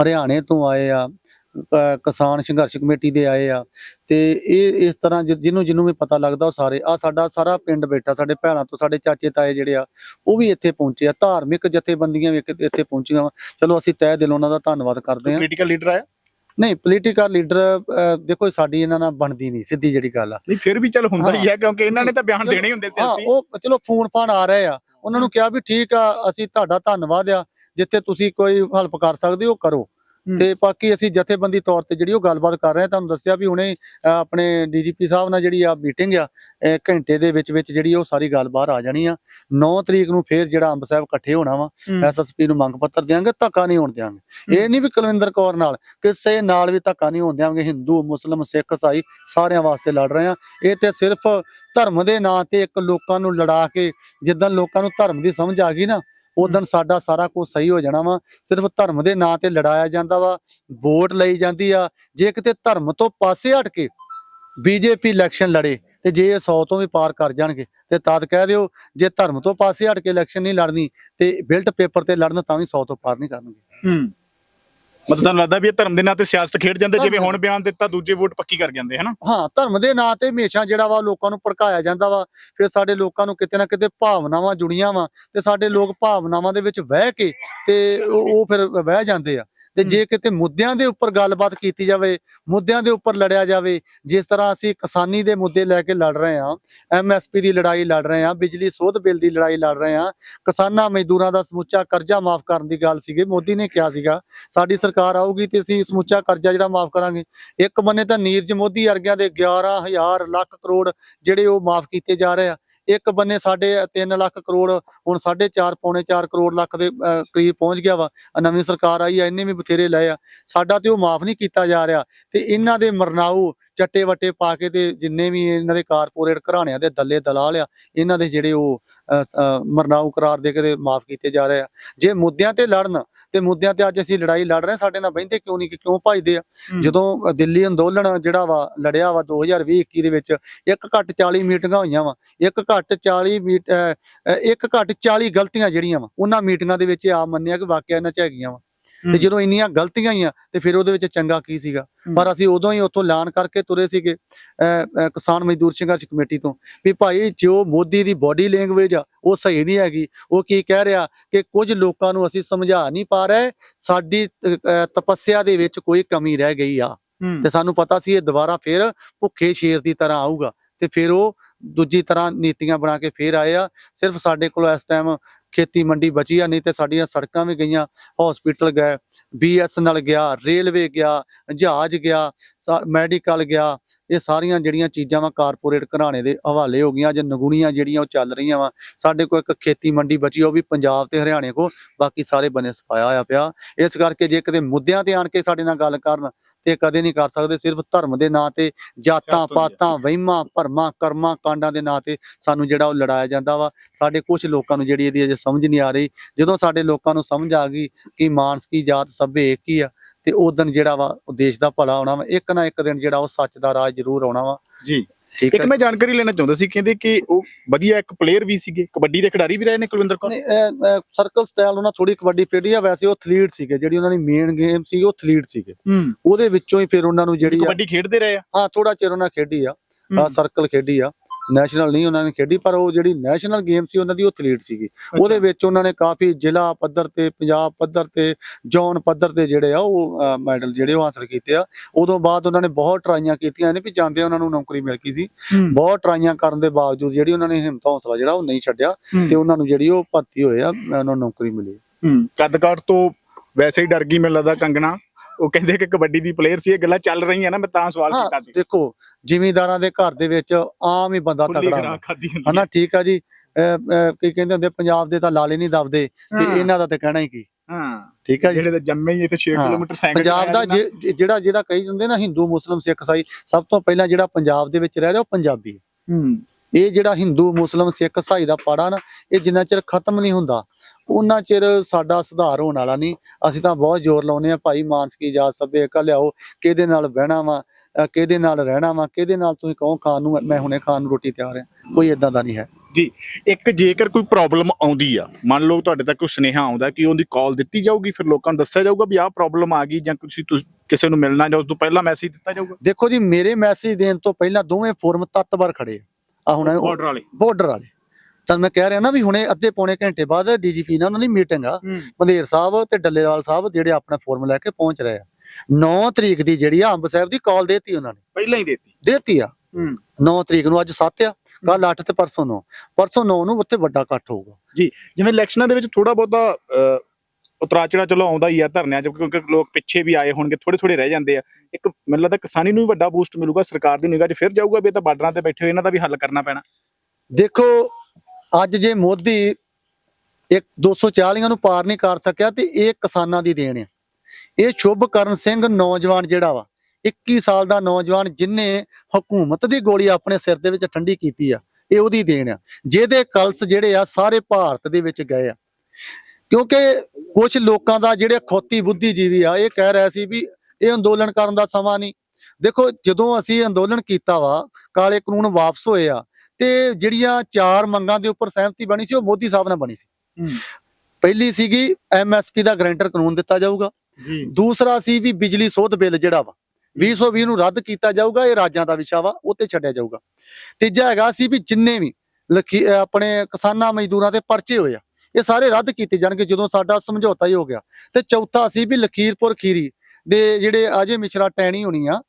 ਹਰਿਆਣੇ ਤੋਂ ਆਏ ਆ ਕਿਸਾਨ ਸੰਘਰਸ਼ ਕਮੇਟੀ ਦੇ ਆਏ ਆ। ਤੇ ਇਹ ਇਸ ਤਰ੍ਹਾਂ ਜਿਹਨੂੰ ਜਿਹਨੂੰ ਵੀ ਪਤਾ ਲੱਗਦਾ ਉਹ ਸਾਰੇ ਆ ਸਾਡਾ ਸਾਰਾ ਪਿੰਡ ਬੈਠਾ ਸਾਡੇ ਭੈਣਾਂ ਤੋਂ ਸਾਡੇ ਚਾਚੇ ਤਾਏ ਜਿਹੜੇ ਆ ਉਹ ਵੀ ਇੱਥੇ ਪਹੁੰਚੇ ਆ। ਧਾਰਮਿਕ ਜਥੇਬੰਦੀਆਂ ਵੀ ਇੱਥੇ ਪਹੁੰਚੀਆਂ ਚਲੋ ਅਸੀਂ ਤਹਿ ਦਿਲੋਂ ਉਹਨਾਂ ਦਾ ਧੰਨਵਾਦ ਕਰਦੇ ਹਾਂ। ਪੋਲੀਟੀਕਲ ਲੀਡਰ ਆਇਆ? ਨਹੀਂ ਪੋਲੀਟੀਕਲ ਲੀਡਰ ਦੇਖੋ ਸਾਡੀ ਇਹਨਾਂ ਨਾਲ ਬਣਦੀ ਨਹੀਂ ਸਿੱਧੀ ਜਿਹੜੀ ਗੱਲ ਆ। ਨਹੀਂ ਫਿਰ ਵੀ ਚੱਲ ਹੁੰਦਾ ਹੀ ਹੈ। ਕਿਉਂਕਿ ਇਹਨਾਂ ਨੇ ਤਾਂ ਬਿਆਨ ਦੇਣੇ ਹੁੰਦੇ ਸੀ ਅਸੀਂ। ਉਹ ਚਲੋ ਫੋਨ ਫਾਨ ਆ ਰਹੇ ਆ। ਉਹਨਾਂ ਨੂੰ ਕਿਹਾ ਵੀ ਠੀਕ ਆ, ਅਸੀਂ ਤੁਹਾਡਾ ਧੰਨਵਾਦ ਆ, ਜਿੱਥੇ ਤੁਸੀਂ ਕੋਈ ਹੈਲਪ ਕਰ ਸਕਦੇ ਹੋ ਕਰੋ। ਤੇ ਬਾਕੀ ਅਸੀਂ ਜਥੇਬੰਦੀ ਤੌਰ ਤੇ ਜਿਹੜੀ ਉਹ ਗੱਲਬਾਤ ਕਰ ਰਹੇ ਆ ਤੁਹਾਨੂੰ ਦੱਸਿਆ ਵੀ ਹੁਣੇ ਆਪਣੇ ਡੀਜੀਪੀ ਸਾਹਿਬ ਨਾਲ ਜਿਹੜੀ ਆ ਮੀਟਿੰਗ ਆ ਘੰਟੇ ਦੇ ਵਿੱਚ ਵਿੱਚ ਜਿਹੜੀ ਉਹ ਸਾਰੀ ਗੱਲ ਬਾਹਰ ਆ ਜਾਣੀ ਆ। 9 ਤਰੀਕ ਨੂੰ ਫੇਰ ਜਿਹੜਾ ਅੰਬ ਸਾਹਿਬ ਇਕੱਠੇ ਹੋਣਾ ਵਾ ਐਸਐਸਪੀ ਨੂੰ ਮੰਗ ਪੱਤਰ ਦਿਆਂਗੇ ਧੱਕਾ ਨਹੀਂ ਹੋਣ ਦਿਆਂਗੇ। ਇਹ ਨਹੀਂ ਵੀ ਕੁਲਵਿੰਦਰ ਕੌਰ ਨਾਲ ਕਿਸੇ ਨਾਲ ਵੀ ਧੱਕਾ ਨਹੀਂ ਹੋਣ ਦਿਆਂਗੇ ਹਿੰਦੂ ਮੁਸਲਮ ਸਿੱਖ ਈਸਾਈ ਸਾਰਿਆਂ ਵਾਸਤੇ ਲੜ ਰਹੇ ਆ। ਇਹ ਤੇ ਸਿਰਫ ਧਰਮ ਦੇ ਨਾਂ ਤੇ ਇੱਕ ਲੋਕਾਂ ਨੂੰ ਲੜਾ ਕੇ ਜਿੱਦਾਂ ਲੋਕਾਂ ਨੂੰ ਧਰਮ ਦੀ ਸਮਝ ਆ ਗਈ ਨਾ ਉਦੋਂ ਸਾਡਾ ਸਾਰਾ ਕੁਝ ਸਹੀ ਹੋ ਜਾਣਾ ਵਾ। ਸਿਰਫ ਧਰਮ ਦੇ ਨਾਂ ਤੇ ਲੜਾਇਆ ਜਾਂਦਾ ਵਾ ਵੋਟ ਲਈ ਜਾਂਦੀ ਆ। ਜੇ ਕਿਤੇ ਧਰਮ ਤੋਂ ਪਾਸੇ ਹਟ ਕੇ ਬੀਜੇਪੀ ਇਲੈਕਸ਼ਨ ਲੜੇ ਤੇ ਜੇ ਇਹ 100 ਤੋਂ ਵੀ ਪਾਰ ਕਰ ਜਾਣਗੇ ਤੇ ਤਦ ਕਹਿ ਦਿਓ ਜੇ ਧਰਮ ਤੋਂ ਪਾਸੇ ਹਟ ਕੇ ਇਲੈਕਸ਼ਨ ਨਹੀਂ ਲੜਨੀ ਤੇ ਬਿਲਟ ਪੇਪਰ ਤੇ ਲੜਨ ਤਾਂ ਵੀ 100 ਤੋਂ ਪਾਰ ਨਹੀਂ ਕਰਨਗੇ। ਹੂੰ। ਮਤਲਬ ਤੁਹਾਨੂੰ ਲੱਗਦਾ ਵੀ ਇਹ ਧਰਮ ਦੇ ਨਾਂ ਤੇ ਸਿਆਸਤ ਖੇਡ ਜਾਂਦੇ? ਜਿਵੇਂ ਹੁਣ ਬਿਆਨ ਦਿੱਤਾ ਦੂਜੇ ਵੋਟ ਪੱਕੀ ਕਰ ਜਾਂਦੇ ਹਨਾ? ਹਾਂ ਧਰਮ ਦੇ ਨਾਂ ਤੇ ਹਮੇਸ਼ਾ ਜਿਹੜਾ ਵਾ ਲੋਕਾਂ ਨੂੰ ਭੜਕਾਇਆ ਜਾਂਦਾ ਵਾ। ਫਿਰ ਸਾਡੇ ਲੋਕਾਂ ਨੂੰ ਕਿਤੇ ਨਾ ਕਿਤੇ ਭਾਵਨਾਵਾਂ ਜੁੜੀਆਂ ਵਾ ਤੇ ਸਾਡੇ ਲੋਕ ਭਾਵਨਾਵਾਂ ਦੇ ਵਿੱਚ ਵਹਿ ਕੇ ਤੇ ਉਹ ਉਹ ਫਿਰ ਵਹਿ ਜਾਂਦੇ ਆ। ਤੇ ਜੇ ਕਿਤੇ ਮੁੱਦਿਆਂ ਦੇ ਉੱਪਰ ਗੱਲਬਾਤ ਕੀਤੀ ਜਾਵੇ ਮੁੱਦਿਆਂ ਦੇ ਉੱਪਰ ਲੜਿਆ ਜਾਵੇ ਜਿਸ ਤਰ੍ਹਾਂ ਅਸੀਂ ਕਿਸਾਨੀ ਦੇ ਮੁੱਦੇ ਲੈ ਕੇ ਲੜ ਰਹੇ ਹਾਂ ਐਮਐਸਪੀ ਦੀ ਲੜਾਈ ਲੜ ਰਹੇ ਹਾਂ ਬਿਜਲੀ ਸੋਧ ਬਿੱਲ ਦੀ ਲੜਾਈ ਲੜ ਰਹੇ ਹਾਂ ਕਿਸਾਨਾਂ ਮਜ਼ਦੂਰਾਂ ਦਾ ਸਮੁੱਚਾ ਕਰਜ਼ਾ ਮਾਫ ਕਰਨ ਦੀ ਗੱਲ ਸੀਗੀ ਮੋਦੀ ਨੇ ਕਿਹਾ ਸੀਗਾ ਸਾਡੀ ਸਰਕਾਰ ਆਊਗੀ ਤੇ ਅਸੀਂ ਸਮੁੱਚਾ ਕਰਜ਼ਾ ਜਿਹੜਾ ਮਾਫ ਕਰਾਂਗੇ। ਇੱਕ ਬੰਨੇ ਤਾਂ ਨੀਰਜ ਮੋਦੀ ਵਰਗਿਆਂ ਦੇ 11000 ਲੱਖ ਕਰੋੜ ਜਿਹੜੇ ਉਹ ਮਾਫ ਕੀਤੇ ਜਾ ਰਹੇ ਆ ਇੱਕ ਬੰਨੇ ਸਾਡੇ 3 ਲੱਖ ਕਰੋੜ ਹੁਣ 4.5 ਪੌਣੇ 4 ਕਰੋੜ ਲੱਖ ਦੇ ਅਹ, ਕਰੀਬ ਪਹੁੰਚ ਗਿਆ ਵਾ। ਨਵੀਂ ਸਰਕਾਰ ਆਈ ਆ ਇਹਨੇ ਵੀ ਬਥੇਰੇ ਲਏ ਆ। ਸਾਡਾ ਤੇ ਉਹ ਮਾਫ ਨਹੀਂ ਕੀਤਾ ਜਾ ਰਿਹਾ। ਤੇ ਇਹਨਾਂ ਦੇ ਮਰਨਾਊ ਚੱਟੇ ਵੱਟੇ ਪਾ ਕੇ ਤੇ ਜਿੰਨੇ ਵੀ ਇਹਨਾਂ ਦੇ ਕਾਰਪੋਰੇਟ ਘਰਾਣਿਆਂ ਦੇ ਦੱਲੇ ਦਲਾਲ ਆ ਇਹਨਾਂ ਦੇ ਜਿਹੜੇ ਉਹ ਮਰਨਾਊ ਕਰਾਰ ਦੇ ਕੇ ਤੇ ਮਾਫ ਕੀਤੇ ਜਾ ਰਹੇ ਆ। ਜੇ ਮੁੱਦਿਆਂ ਤੇ ਲੜਨ ਤੇ ਮੁੱਦਿਆਂ ਤੇ ਅੱਜ ਅਸੀਂ ਲੜਾਈ ਲੜ ਰਹੇ ਸਾਡੇ ਨਾਲ ਬਹਿੰਦੇ ਕਿਉਂ ਨਹੀਂ ਕਿ ਕਿਉਂ ਭਜਦੇ ਆ? ਜਦੋਂ ਦਿੱਲੀ ਅੰਦੋਲਨ ਜਿਹੜਾ ਵਾ ਲੜਿਆ ਵਾ 2020 21 ਦੇ ਵਿੱਚ ਇੱਕ ਘੱਟ 40 ਮੀਟਿੰਗਾਂ ਹੋਈਆਂ ਵਾ ਇੱਕ ਘੱਟ 40 ਮੀਟ ਅ, ਅ, ਇੱਕ ਘੱਟ 40 ਗਲਤੀਆਂ ਜਿਹੜੀਆਂ ਵਾ ਉਹਨਾਂ ਮੀਟਿੰਗਾਂ ਦੇ ਵਿੱਚ ਆਪ ਮੰਨਿਆ ਕਿ ਵਾਕਿਆ ਇਹਨਾਂ ਚ ਹੈਗੀਆਂ ਵਾ। ਤੇ। ਜਦੋਂ ਇੰਨੀਆਂ ਗਲਤੀਆਂ ਹੀ ਆ ਤੇ ਫਿਰ ਉਹਦੇ ਵਿੱਚ ਚੰਗਾ ਕੀ ਸੀਗਾ। ਪਰ ਅਸੀਂ ਉਦੋਂ ਹੀ ਉੱਥੋਂ ਐਲਾਨ ਕਰਕੇ ਤੁਰੇ ਸੀਗੇ ਕਿਸਾਨ ਮਜ਼ਦੂਰ ਸੰਘਰਸ਼ ਕਮੇਟੀ ਤੋਂ। ਵੀ ਭਾਈ ਜੋ ਮੋਦੀ ਦੀ ਬਾਡੀ ਲੈਂਗੁਏਜ ਆ ਉਹ ਸਹੀ ਨਹੀਂ ਹੈਗੀ ਉਹ ਕੀ ਕਹਿ ਰਿਹਾ ਕਿ ਕੁਝ ਲੋਕਾਂ ਨੂੰ ਅਸੀਂ ਸਮਝਾ ਨਹੀਂ ਪਾ ਰਹੇ ਸਾਡੀ ਤਪੱਸਿਆ ਦੇ ਵਿੱਚ ਕੋਈ ਕਮੀ ਰਹਿ ਗਈ ਆ। ਤੇ ਸਾਨੂੰ ਪਤਾ ਸੀ ਇਹ ਦੁਬਾਰਾ ਫੇਰ ਭੁੱਖੇ ਸ਼ੇਰ ਦੀ ਤਰ੍ਹਾਂ ਆਊਗਾ। ਤੇ ਫਿਰ ਉਹ ਦੂਜੀ ਤਰ੍ਹਾਂ ਨੀਤੀਆਂ ਬਣਾ ਕੇ ਫੇਰ ਆਏ ਆ। ਸਿਰਫ ਸਾਡੇ ਕੋਲ ਇਸ ਟਾਈਮ ਖੇਤੀ ਮੰਡੀ ਬਚੀ ਆ, ਨਹੀਂ ਤੇ ਸਾਡੀਆਂ ਸੜਕਾਂ ਵੀ ਗਈਆਂ ਹਸਪੀਟਲ ਗਏ ਬੀਐਸਐਨਐਲ ਗਿਆ ਰੇਲਵੇ ਗਿਆ, ਜਹਾਜ਼ ਗਿਆ ਮੈਡੀਕਲ ਗਿਆ ਇਹ ਸਾਰੀਆਂ ਜਿਹੜੀਆਂ ਚੀਜ਼ਾਂ ਵਾ ਕਾਰਪੋਰੇਟ ਘਰਾਣੇ ਦੇ ਹਵਾਲੇ ਹੋ ਗਈਆਂ ਜੇ ਨਗੁਣੀਆਂ ਜਿਹੜੀਆਂ ਉਹ ਚੱਲ ਰਹੀਆਂ ਵਾ। ਸਾਡੇ ਕੋਲ ਇੱਕ ਖੇਤੀ ਮੰਡੀ ਬਚੀ ਉਹ ਵੀ ਪੰਜਾਬ ਤੇ ਹਰਿਆਣੇ ਕੋ ਬਾਕੀ ਸਾਰੇ ਬਨੇ ਸਫਾਇਆ ਹੋਇਆ ਪਿਆ। ਇਸ ਕਰਕੇ ਜੇ ਕਿਤੇ ਮੁੱਦਿਆਂ ਤੇ ਆਣ ਕੇ ਸਾਡੇ ਨਾਲ ਗੱਲ ਕਰਨ ਤੇ ਕਦੇ ਨਹੀਂ ਕਰ ਸਕਦੇ ਸਿਰਫ ਧਰਮ ਦੇ ਨਾਂ ਤੇ ਜਾਤਾਂ। ਪਾਤਾਂ ਵਹਿਮਾਂ ਭਰਮਾਂ ਕਰਮਾਂ ਕਾਂਡਾਂ ਦੇ ਨਾਂ ਤੇ ਸਾਨੂੰ ਜਿਹੜਾ ਉਹ ਲੜਾਇਆ ਜਾਂਦਾ ਵਾ। ਸਾਡੇ ਕੁਝ ਲੋਕਾਂ ਨੂੰ ਜਿਹੜੀ ਇਹਦੀ ਅਜੇ ਸਮਝ ਨਹੀਂ ਆ ਰਹੀ। ਜਦੋਂ ਸਾਡੇ ਲੋਕਾਂ ਨੂੰ ਸਮਝ ਆ ਗਈ ਕਿ ਮਾਨਸ ਕੀ ਜਾਤ ਸਭੇ ਇੱਕ ਹੀ ਆ ਤੇ ਉਹ ਦਿਨ ਜਿਹੜਾ ਵਾ ਉਹ ਦੇਸ਼ ਦਾ ਭਲਾ ਹੋਣਾ ਵਾ। ਇੱਕ ਨਾ ਇੱਕ ਦਿਨ ਜਿਹੜਾ ਉਹ ਸੱਚ ਦਾ ਰਾਜ ਜ਼ਰੂਰ ਆਉਣਾ ਵਾ। ਜੀ। ਇੱਕ ਮੈਂ ਜਾਣਕਾਰੀ ਲੈਣਾ ਚਾਹੁੰਦਾ ਸੀ ਕਹਿੰਦੇ ਕਿ ਉਹ ਵਧੀਆ ਇੱਕ ਪਲੇਅਰ ਵੀ ਸੀਗੇ ਕਬੱਡੀ ਦੇ ਖਿਡਾਰੀ ਵੀ ਰਹੇ ਨੇ ਕੁਲਵਿੰਦਰ ਕੌਰ? ਸਰਕਲ ਸਟਾਈਲ ਉਹਨਾਂ ਥੋੜੀ ਕਬੱਡੀ ਖੇਡੀ ਆ। ਵੈਸੇ ਉਹ ਐਥਲੀਟ ਸੀਗੇ ਜਿਹੜੀ ਉਹਨਾਂ ਦੀ ਮੇਨ ਗੇਮ ਸੀ ਉਹ ਐਥਲੀਟ ਸੀਗੇ। ਉਹਦੇ ਵਿੱਚੋਂ ਹੀ ਫਿਰ ਉਹਨਾਂ ਨੂੰ ਜਿਹੜੀ ਕਬੱਡੀ ਖੇਡਦੇ ਰਹੇ ਆ? ਹਾਂ ਥੋੜਾ ਚਿਰ ਉਹਨਾਂ ਖੇਡੀ ਆ। ਸਰਕਲ ਖੇਡੀ ਆ। ਨੈਸ਼ਨਲ ਨਹੀਂ ਉਹਨਾਂ ਨੇ ਖੇਡੀ ਪਰ ਉਹ ਜਿਹੜੀ ਨੈਸ਼ਨਲ ਗੇਮ ਸੀ ਉਹਨਾਂ ਦੀ ਉਹ ਐਥਲੀਟ ਸੀਗੀ। ਉਹਦੇ ਵਿੱਚ ਉਹਨਾਂ ਨੇ ਕਾਫੀ ਜ਼ਿਲ੍ਹਾ ਪੱਧਰ ਤੇ ਪੰਜਾਬ ਪੱਧਰ ਤੇ ਜ਼ੋਨ ਪੱਧਰ ਤੇ ਜਿਹੜੇ ਆ ਉਹ ਮੈਡਲ ਜਿਹੜੇ ਉਹ ਹਾਸਲ ਕੀਤੇ ਆ। ਉਦੋਂ ਬਾਅਦ ਉਹਨਾਂ ਨੇ ਬਹੁਤ ਟਰਾਈਆਂ ਕੀਤੀਆਂ ਨੇ ਵੀ ਜਾਂਦੇ ਉਹਨਾਂ ਨੂੰ ਨੌਕਰੀ ਮਿਲ ਗਈ ਸੀ। ਬਹੁਤ ਟਰਾਈਆਂ ਕਰਨ ਦੇ ਬਾਵਜੂਦ ਜਿਹੜੀ ਉਹਨਾਂ ਨੇ ਹਿੰਮਤ ਹੌਸਲਾ ਜਿਹੜਾ ਉਹ ਨਹੀਂ ਛੱਡਿਆ। ਤੇ ਉਹਨਾਂ ਨੂੰ ਜਿਹੜੀ ਉਹ ਭਰਤੀ ਹੋਏ ਆ ਉਹਨਾਂ ਨੂੰ ਨੌਕਰੀ ਮਿਲੀ। ਹੂੰ। ਤੋਂ ਵੈਸੇ ਹੀ ਡਰ ਗਈ ਮੈਨੂੰ ਲੱਗਦਾ ਕੰਗਣਾ। ਉਹ ਕਹਿੰਦੇ ਕਿ ਕਬੱਡੀ ਦੀ ਪਲੇਅਰ ਸੀ ਇਹ ਗੱਲਾਂ ਚੱਲ ਰਹੀਆਂ ਨਾ ਮੈਂ ਤਾਂ ਸਵਾਲ ਹਾਂ ਕੀਤਾ ਸੀ। ਦੇਖੋ ਜ਼ਿਮੀਂਦਾਰਾਂ ਦੇ ਘਰ ਦੇ ਵਿੱਚ ਆਮ ਹੀ ਬੰਦਾ ਤਗੜਾ ਹਨਾ ਠੀਕ ਆ ਜੀ। ਕੀ ਕਹਿੰਦੇ ਹੁੰਦੇ ਪੰਜਾਬ ਦੇ ਤਾਂ ਲਾਲੇ ਨਹੀਂ ਦਬਦੇ ਤੇ ਹਾਂ। ਇਹਨਾਂ ਦਾ ਤੇ ਕਹਿਣਾ ਹੀ ਕੀ। ਹਾਂ। ਠੀਕ ਜੀ। ਜਿਹੜੇ ਤਾਂ ਜੰਮੇ ਹੀ ਇੱਥੇ 6 ਹਾਂ। ਕਿਲੋਮੀਟਰ ਸਾਈਕਲ ਪੰਜਾਬ ਦਾ ਜਿਹੜਾ ਜਿਹੜਾ ਕਹੀ ਜਾਂਦੇ ਨਾ ਹਿੰਦੂ ਮੁਸਲਮ ਸਿੱਖ ਇਸਾਈ ਸਭ ਤੋਂ ਪਹਿਲਾਂ ਜਿਹੜਾ ਪੰਜਾਬ ਦੇ ਵਿੱਚ ਰਹਿ ਰਿਹਾ ਉਹ ਪੰਜਾਬੀ ਹੈ। ਹੂੰ। ਇਹ ਜਿਹੜਾ ਹਿੰਦੂ ਮੁਸਲਮ ਸਿੱਖ ਇਸਾਈ ਦਾ ਪਾੜਾ ਨਾ ਇਹ ਜਿੰਨਾ ਚਿਰ ਖਤਮ ਨਹੀਂ ਹੁੰਦਾ ਉਹਨਾਂ ਚਿਰ ਸਾਡਾ ਸੁਧਾਰ ਹੋਣ ਵਾਲਾ ਨਹੀਂ। ਅਸੀਂ ਤਾਂ ਬਹੁਤ ਜ਼ੋਰ ਲਾਉਨੇ ਆ ਭਾਈ ਮਾਨਸ ਕੀ ਜਾਤ ਸਭੇ ਕਾ ਲਿਆਓ ਕਿਹਦੇ ਨਾਲ ਬਹਿਣਾ ਵਾ ਕਿਹਦੇ ਨਾਲ ਰਹਿਣਾ ਵਾ ਕਿਹਦੇ ਨਾਲ ਤੁਸੀਂ ਕਹੋ ਖਾਣ ਨੂੰ ਮੈਂ ਹੁਣੇ ਖਾਣ ਨੂੰ ਰੋਟੀ ਤਿਆਰ ਆ ਕੋਈ ਇਦਾਂ ਦਾ ਨਹੀਂ ਹੈ। ਜੀ ਇੱਕ ਜੇਕਰ ਕੋਈ ਪ੍ਰੋਬਲਮ ਆਉਂਦੀ ਆ ਮੰਨ ਲਓ ਤੁਹਾਡੇ ਤੱਕ ਕੋਈ ਸੁਨੇਹਾ ਆਉਂਦਾ ਕਿ ਉਹਦੀ ਕਾਲ ਦਿੱਤੀ ਜਾਊਗੀ ਫਿਰ ਲੋਕਾਂ ਨੂੰ ਦੱਸਿਆ ਜਾਊਗਾ ਵੀ ਆਹ ਪ੍ਰੋਬਲਮ ਆ ਗਈ ਜਾਂ ਤੁਸੀਂ ਕਿਸੇ ਨੂੰ ਮਿਲਣਾ ਜਾਂ ਉਸ ਤੋਂ ਪਹਿਲਾਂ ਮੈਸੇਜ ਦਿੱਤਾ ਜਾਊਗਾ। ਦੇਖੋ ਜੀ ਮੇਰੇ ਮੈਸੇਜ ਦੇਣ ਤੋਂ ਪਹਿਲਾਂ ਦੋਵੇਂ ਫੋਰਮ ਤੱਤਵਰ ਖੜੇ ਆ। ਹੁਣ ਬਾਰਡਰ ਵਾਲੇ। ਬਾਰਡਰ ਵਾਲੇ। ਤਾਂ ਮੈਂ ਕਹਿ ਰਿਹਾ ਨਾ ਵੀ ਹੁਣੇ ਅੱਧੇ ਪੌਣੇ ਘੰਟੇ ਬਾਅਦ ਡੀਜੀਪੀ ਨਾਲ ਉਹਨਾਂ ਦੀ ਮੀਟਿੰਗ ਆ। ਮੰਦੇਰ ਸਾਹਿਬ ਤੇ ਡੱਲੇਵਾਲ ਸਾਹਿਬ ਜਿਹੜੇ ਆਪਣਾ ਫੋਰਮ ਲੈ ਕੇ ਪਹੁੰਚ ਰਹੇ ਆ। 9 ਤਰੀਕ ਦੀ ਜਿਹੜੀ ਆ ਅੰਬ ਸਾਹਿਬ ਦੀ ਕਾਲ ਦੇਤੀ ਉਹਨਾਂ ਨੇ। ਪਹਿਲਾਂ ਹੀ ਦੇਤੀ। ਦੇਤੀ ਆ। ਹੂੰ। 9 ਤਰੀਕ ਨੂੰ ਅੱਜ 7 ਆ। ਕੱਲ 8 ਤੇ ਪਰਸੋਂ 9 ਪਰਸੋਂ 9 ਨੂੰ ਉੱਥੇ ਵੱਡਾ ਇਕੱਠ ਹੋਊਗਾ। ਜਿਵੇਂ ਇਲੈਕਸ਼ਨਾਂ ਦੇ ਵਿੱਚ ਥੋੜਾ ਬਹੁਤਾ ਅਹ, ਉਤਰਾ ਚੜਾ ਚਲੋ ਆਉਂਦਾ ਹੀ ਆ ਧਰਨਿਆਂ 'ਚ ਕਿਉਂਕਿ ਲੋਕ ਪਿੱਛੇ ਵੀ ਆਏ ਹੋਣਗੇ ਥੋੜੇ ਥੋੜੇ ਰਹਿ ਜਾਂਦੇ ਆ। ਇੱਕ ਮੈਨੂੰ ਲੱਗਦਾ ਕਿਸਾਨੀ ਨੂੰ ਵੀ ਵੱਡਾ ਬੂਸਟ ਮਿਲੂਗਾ ਸਰਕਾਰ ਦੀ ਨਿਗਾਹ 'ਚ ਫਿਰ ਜਾਊਗਾ ਵੀ ਇਹ ਤਾਂ ਬਾਰਡਰਾਂ ਤੇ ਬੈਠੇ ਹੋਏ ਇਹਨਾਂ ਦਾ ਵੀ ਹੱਲ ਕਰਨਾ ਪੈਣਾ। ਦੇਖੋ ਅੱਜ ਜੇ ਮੋਦੀ ਇੱਕ 240 ਨੂੰ ਪਾਰ ਨਹੀਂ ਕਰ ਸਕਿਆ ਤੇ ਇਹ ਕਿਸਾਨਾਂ ਦੀ ਦੇਣ ਆ। ਇਹ ਸ਼ੁਭਕਰਨ ਸਿੰਘ ਨੌਜਵਾਨ ਜਿਹੜਾ ਵਾ 21 ਸਾਲ ਦਾ ਨੌਜਵਾਨ ਜਿਨੇ ਹਕੂਮਤ ਦੀ ਗੋਲੀ ਆਪਣੇ ਸਿਰ ਦੇ ਵਿੱਚ ਠੰਡੀ ਕੀਤੀ ਆ, ਇਹ ਉਹਦੀ ਦੇਣ ਆ। ਜਿਹਦੇ ਕਲਸ ਜਿਹੜੇ ਆ, ਸਾਰੇ ਭਾਰਤ ਦੇ ਵਿੱਚ ਗਏ ਆ। ਕਿਉਂਕਿ ਕੁਝ ਲੋਕਾਂ ਦਾ ਜਿਹੜੇ ਖੋਤੀ ਬੁੱਧੀਜੀਵੀ ਆ, ਇਹ ਕਹਿ ਰਿਹਾ ਸੀ ਵੀ ਇਹ ਅੰਦੋਲਨ ਕਰਨ ਦਾ ਸਮਾਂ ਨਹੀਂ। ਦੇਖੋ ਜਦੋਂ ਅਸੀਂ ਅੰਦੋਲਨ ਕੀਤਾ ਵਾ, ਕਾਲੇ ਕਾਨੂੰਨ ਵਾਪਸ ਹੋਏ ਆ ਤੇ ਜਿਹੜੀਆਂ ਚਾਰ ਮੰਗਾਂ ਦੇ ਉੱਪਰ ਸਹਿਮਤੀ ਬਣੀ ਸੀ ਉਹ ਮੋਦੀ ਸਾਹਿਬ ਨਾਲ ਬਣੀ ਸੀ। ਪਹਿਲੀ ਸੀਗੀ ਐਮਐਸਪੀ ਦਾ ਗਰੰਟਰ ਕਾਨੂੰਨ ਦਿੱਤਾ ਜਾਊਗਾ। ਜੀ। ਦੂਸਰਾ ਸੀ ਵੀ ਬਿਜਲੀ ਸੋਧ ਬਿੱਲ ਜਿਹੜਾ ਵਾ 2020 ਨੂੰ ਰੱਦ ਕੀਤਾ ਜਾਊਗਾ ਇਹ ਰਾਜਾਂ ਦਾ ਵਿਸ਼ਾ ਵਾ ਉਹ ਤੇ ਛੱਡਿਆ ਜਾਊਗਾ। ਤੀਜਾ ਹੈਗਾ ਸੀ ਵੀ ਜਿੰਨੇ ਵੀ ਲਖੀ- ਆਪਣੇ ਕਿਸਾਨਾਂ ਮਜ਼ਦੂਰਾਂ ਦੇ ਪਰਚੇ ਹੋਏ ਆ ਇਹ ਸਾਰੇ ਰੱਦ ਕੀਤੇ ਜਾਣਗੇ ਜਦੋਂ ਸਾਡਾ ਸਮਝੌਤਾ ਹੀ ਹੋ ਗਿਆ। ਤੇ ਚੌਥਾ ਸੀ ਵੀ ਲਖੀਰਪੁਰ ਖੀਰੀ ਦੇ ਜਿਹੜੇ ਅਜੇ ਮਿਸ਼ਰਾ ਟੈਣੀ ਹੋਣੀ ਆ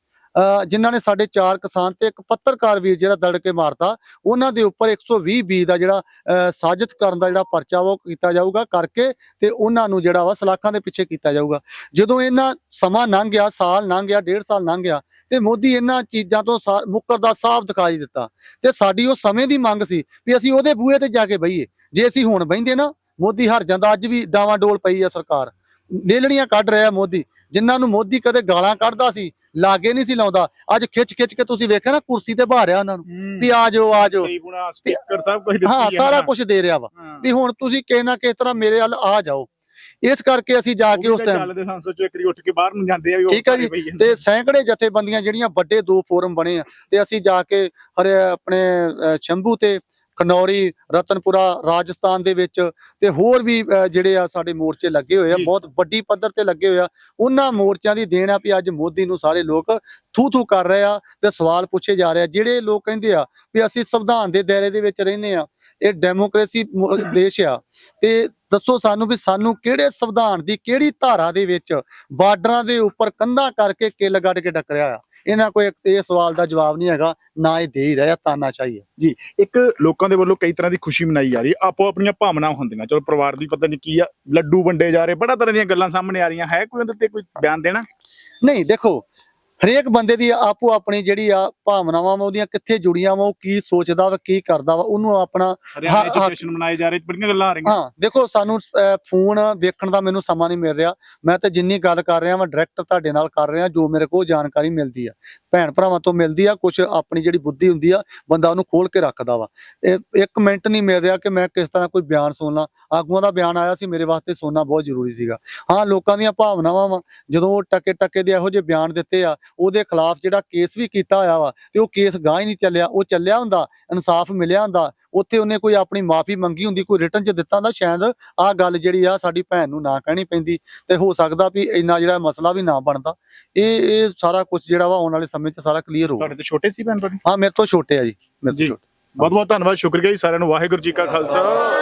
ਜਿਨ੍ਹਾਂ ਨੇ ਸਾਡੇ ਚਾਰ ਕਿਸਾਨ ਤੇ ਇੱਕ ਪੱਤਰਕਾਰ ਵੀਰ ਜਿਹੜਾ ਦੜ ਕੇ ਮਾਰਤਾ, ਉਹਨਾਂ ਦੇ ਉੱਪਰ 120 ਬੀ ਦਾ ਜਿਹੜਾ, ਅਹ ਸਾਜ਼ਿਸ਼ ਕਰਨ ਦਾ ਜਿਹੜਾ ਪਰਚਾ ਵਾ ਉਹ ਕੀਤਾ ਜਾਊਗਾ ਕਰਕੇ ਤੇ ਉਹਨਾਂ ਨੂੰ ਜਿਹੜਾ ਵਾ ਸਲਾਖਾਂ ਦੇ ਪਿੱਛੇ ਕੀਤਾ ਜਾਊਗਾ। ਜਦੋਂ ਇਹਨਾਂ ਸਮਾਂ ਲੰਘ ਗਿਆ, ਸਾਲ ਲੰਘ ਗਿਆ, ਡੇਢ ਸਾਲ ਲੰਘ ਗਿਆ, ਤੇ ਮੋਦੀ ਇਹਨਾਂ ਚੀਜ਼ਾਂ ਤੋਂ ਸਾ- ਮੁੱਕਰਦਾ ਸਾਫ਼ ਦਿਖਾਈ ਦਿੱਤਾ। ਤੇ ਸਾਡੀ ਉਹ ਸਮੇਂ ਦੀ ਮੰਗ ਸੀ ਵੀ ਅਸੀਂ ਉਹਦੇ ਬੂਹੇ ਤੇ ਜਾ ਕੇ ਬਈਏ ਜੇ ਅਸੀਂ ਹੁਣ ਬਹਿੰਦੇ ਨਾ, ਮੋਦੀ ਹਰ ਜਾਂਦਾ, ਅੱਜ ਵੀ ਡਾਵਾਂ ਡੋਲ ਪਈ ਆ ਸਰਕਾਰ। ਲੇਲੜੀਆਂ ਕੱਢ ਰਿਹਾ ਮੋਦੀ ਜਿਨ੍ਹਾਂ ਨੂੰ ਮੋਦੀ ਕਦੇ ਗਾਲਾਂ ਕੱਢਦਾ ਸੀ ਲਾਗੇ ਨਹੀਂ ਸੀ ਲਾਉਂਦਾ। ਅੱਜ ਖਿੱਚ ਖਿੱਚ ਕੇ ਤੁਸੀਂ ਵੇਖਿਆ ਨਾ ਕੁਰਸੀ ਤੇ ਰਿਹਾ ਉਹਨਾਂ ਨੂੰ ਵੀ ਆ ਜਾਓ ਆ ਜਾਓ। ਸਪੀਕਰ ਸਾਹਿਬ ਕੁਝ ਹਾਂ ਸਾਰਾ ਕੁਝ ਦੇ ਰਿਹਾ ਵਾ। ਵੀ ਹੁਣ ਤੁਸੀਂ ਕਿਸੇ ਨਾ ਕਿਸੇ ਤਰ੍ਹਾਂ ਮੇਰੇ ਵੱਲ ਆ ਜਾਓ। ਇਸ ਕਰਕੇ ਅਸੀਂ ਜਾ ਕੇ ਉਸ ਟਾਈਮ ਚੱਲਦੇ ਸੰਸਦ ਚੋਂ ਇੱਕ ਵਾਰੀ ਉੱਠ ਕੇ ਬਾਹਰ ਨੂੰ ਜਾਂਦੇ ਆ ਠੀਕ ਆ ਜੀ, ਤੇ ਸੈਂਕੜੇ ਜਥੇਬੰਦੀਆਂ ਜਿਹੜੀਆਂ ਵੱਡੇ ਦੋ ਫੋਰਮ ਬਣੇ ਆ ਤੇ ਅਸੀਂ ਜਾ ਕੇ ਹਰੇ ਆਪਣੇ ਸ਼ੰਭੂ ਤੇ ਖਨੌਰੀ ਰਤਨਪੁਰਾ ਰਾਜਸਥਾਨ ਦੇ ਵਿੱਚ ਤੇ ਹੋਰ ਵੀ ਜਿਹੜੇ ਆ ਸਾਡੇ ਮੋਰਚੇ ਲੱਗੇ ਹੋਏ ਆ। ਬਹੁਤ ਵੱਡੀ ਪੱਧਰ ਤੇ ਲੱਗੇ ਹੋਏ ਆ ਉਹਨਾਂ ਮੋਰਚਿਆਂ ਦੀ ਦੇਣ ਆ ਵੀ ਅੱਜ ਮੋਦੀ ਨੂੰ ਸਾਰੇ ਲੋਕ ਥੂ ਥੂ ਕਰ ਰਹੇ ਆ ਤੇ ਸਵਾਲ ਪੁੱਛੇ ਜਾ ਰਹੇ ਆ ਜਿਹੜੇ ਲੋਕ ਕਹਿੰਦੇ ਆ ਵੀ ਅਸੀਂ ਸੰਵਿਧਾਨ ਦੇ ਦਾਇਰੇ ਦੇ ਵਿੱਚ ਰਹਿੰਦੇ ਆ ਇਹ ਡੈਮੋਕ੍ਰੇਸੀ ਦੇਸ਼ ਆ। ਤੇ ਦੱਸੋ ਸਾਨੂੰ ਵੀ ਸਾਨੂੰ ਕਿਹੜੇ ਸੰਵਿਧਾਨ ਦੀ ਕਿਹੜੀ ਧਾਰਾ ਦੇ ਵਿੱਚ ਬਾਰਡਰਾਂ ਦੇ ਉੱਪਰ ਕੰਧਾਂ ਕਰਕੇ ਕਿੱਲ ਗੱਡ ਕੇ ਡੱਕਰਿਆ ਆ? ਇਹਨਾਂ ਕੋਈ ਇਹ ਸਵਾਲ ਦਾ ਜਵਾਬ ਨਹੀਂ ਹੈਗਾ ਨਾ ਇਹ ਦੇ ਹੀ ਰਿਹਾ ਤਾਨਾ ਚਾਹੀਏ। ਇੱਕ ਲੋਕਾਂ ਦੇ ਵੱਲੋਂ ਕਈ ਤਰ੍ਹਾਂ ਦੀ ਖੁਸ਼ੀ ਮਨਾਈ ਜਾ ਰਹੀ ਹੈ। ਆਪੋ ਆਪਣੀਆਂ ਭਾਵਨਾਵਾਂ ਹੁੰਦੀਆਂ। ਚਲੋ ਪਰਿਵਾਰ ਦੀ ਪਤਾ ਨਹੀਂ ਕੀ ਆ ਲੱਡੂ ਵੰਡੇ ਜਾ ਰਹੇ ਬੜਾ ਤਰ੍ਹਾਂ ਦੀਆਂ ਗੱਲਾਂ ਸਾਹਮਣੇ ਆ ਰਹੀਆਂ। ਹੈ ਕੋਈ ਉਹਦੇ ਤੇ ਕੋਈ ਬਿਆਨ ਦੇਣਾ? ਨਹੀਂ ਦੇਖੋ ਹਰੇਕ ਬੰਦੇ ਦੀ ਆਪੋ ਆਪਣੀ ਜਿਹੜੀ ਆ ਭਾਵਨਾਵਾਂ ਵਾ ਉਹਦੀਆਂ ਕਿੱਥੇ ਜੁੜੀਆਂ ਵਾ ਉਹ ਕੀ ਸੋਚਦਾ ਵਾ ਕੀ ਕਰਦਾ ਵਾ ਉਹਨੂੰ ਆਪਣਾ ਹਰਿਆਣਾ ਚ ਹਾਂ। ਜਸ਼ਨ ਮਨਾਏ ਜਾ ਰਹੇ ਬੜੀਆਂ ਗੱਲਾਂ ਆ ਰਹੀਆਂ। ਹਾਂ ਦੇਖੋ ਸਾਨੂੰ ਫੋਨ ਵੇਖਣ ਦਾ ਮੈਨੂੰ ਸਮਾਂ ਨਹੀਂ ਮਿਲ ਰਿਹਾ। ਮੈਂ ਤਾਂ ਜਿੰਨੀ ਗੱਲ ਕਰ ਰਿਹਾ ਵਾਂ ਡਾਇਰੈਕਟ ਤੁਹਾਡੇ ਨਾਲ ਕਰ ਰਿਹਾ ਜੋ ਮੇਰੇ ਕੋਲ ਜਾਣਕਾਰੀ ਮਿਲਦੀ ਆ। ਭੈਣ ਭਰਾਵਾਂ ਤੋਂ ਮਿਲਦੀ ਆ ਕੁਝ ਆਪਣੀ ਜਿਹੜੀ ਬੁੱਧੀ ਹੁੰਦੀ ਆ ਬੰਦਾ ਉਹਨੂੰ ਖੋਲ ਕੇ ਰੱਖਦਾ ਵਾ। ਇੱਕ ਮਿੰਟ ਨਹੀਂ ਮਿਲ ਰਿਹਾ ਕਿ ਮੈਂ ਕਿਸ ਤਰ੍ਹਾਂ ਕੋਈ ਬਿਆਨ ਸੁਣਨਾ ਆਗੂਆਂ ਦਾ ਬਿਆਨ ਆਇਆ ਸੀ ਮੇਰੇ ਵਾਸਤੇ ਸੁਣਨਾ ਬਹੁਤ ਜ਼ਰੂਰੀ ਸੀਗਾ। ਹਾਂ ਲੋਕਾਂ ਦੀਆਂ ਭਾਵਨਾਵਾਂ ਵਾ ਜਦੋਂ ਉਹ ਟਕੇ ਟਕੇ ਦੇ ਇਹੋ ਜਿਹੇ ਬਿਆਨ ਦਿੱਤੇ ਆ ਉਹਦੇ ਖਿਲਾਫ ਜਿਹੜਾ ਕੇਸ ਵੀ ਕੀਤਾ ਹੋਇਆ ਵਾ ਤੇ ਉਹ ਕੇਸ ਗਾਹ ਹੀ ਨਹੀਂ ਚੱਲਿਆ ਉਹ ਚੱਲਿਆ ਹੁੰਦਾ ਇਨਸਾਫ ਮਿਲਿਆ ਹੁੰਦਾ ਉੱਥੇ ਉਹਨੇ ਕੋਈ ਆਪਣੀ ਮਾਫੀ ਮੰਗੀ ਹੁੰਦੀ ਕੋਈ ਰਿਟਰਨ ਚ ਦਿੱਤਾ ਹੁੰਦਾ ਸ਼ਾਇਦ ਆਹ ਗੱਲ ਜਿਹੜੀ ਆ ਸਾਡੀ ਭੈਣ ਨੂੰ ਨਾ ਕਹਿਣੀ ਪੈਂਦੀ ਤੇ ਹੋ ਸਕਦਾ ਵੀ ਇੰਨਾ ਜਿਹੜਾ ਮਸਲਾ ਵੀ ਨਾ ਬਣਦਾ। ਇਹ ਇਹ ਸਾਰਾ ਕੁਝ ਜਿਹੜਾ ਵਾ ਆਉਣ ਵਾਲੇ ਸਮੇਂ 'ਚ ਸਾਰਾ ਕਲੀਅਰ ਹੋਊਗਾ। ਤੁਹਾਡੇ ਤੇ ਛੋਟੇ ਸੀ ਭੈਣ ਤੁਹਾਡੇ? ਹਾਂ ਮੇਰੇ ਤੋਂ ਛੋਟੇ ਆ ਜੀ ਮੇਰੇ ਤੋਂ। ਛੋਟੇ। ਬਹੁਤ ਬਹੁਤ ਧੰਨਵਾਦ ਸ਼ੁਕਰੀਆ ਜੀ ਸਾਰਿਆਂ ਨੂੰ ਵਾਹਿਗੁਰੂ ਜੀ ਕਾ ਖਾਲਸਾ।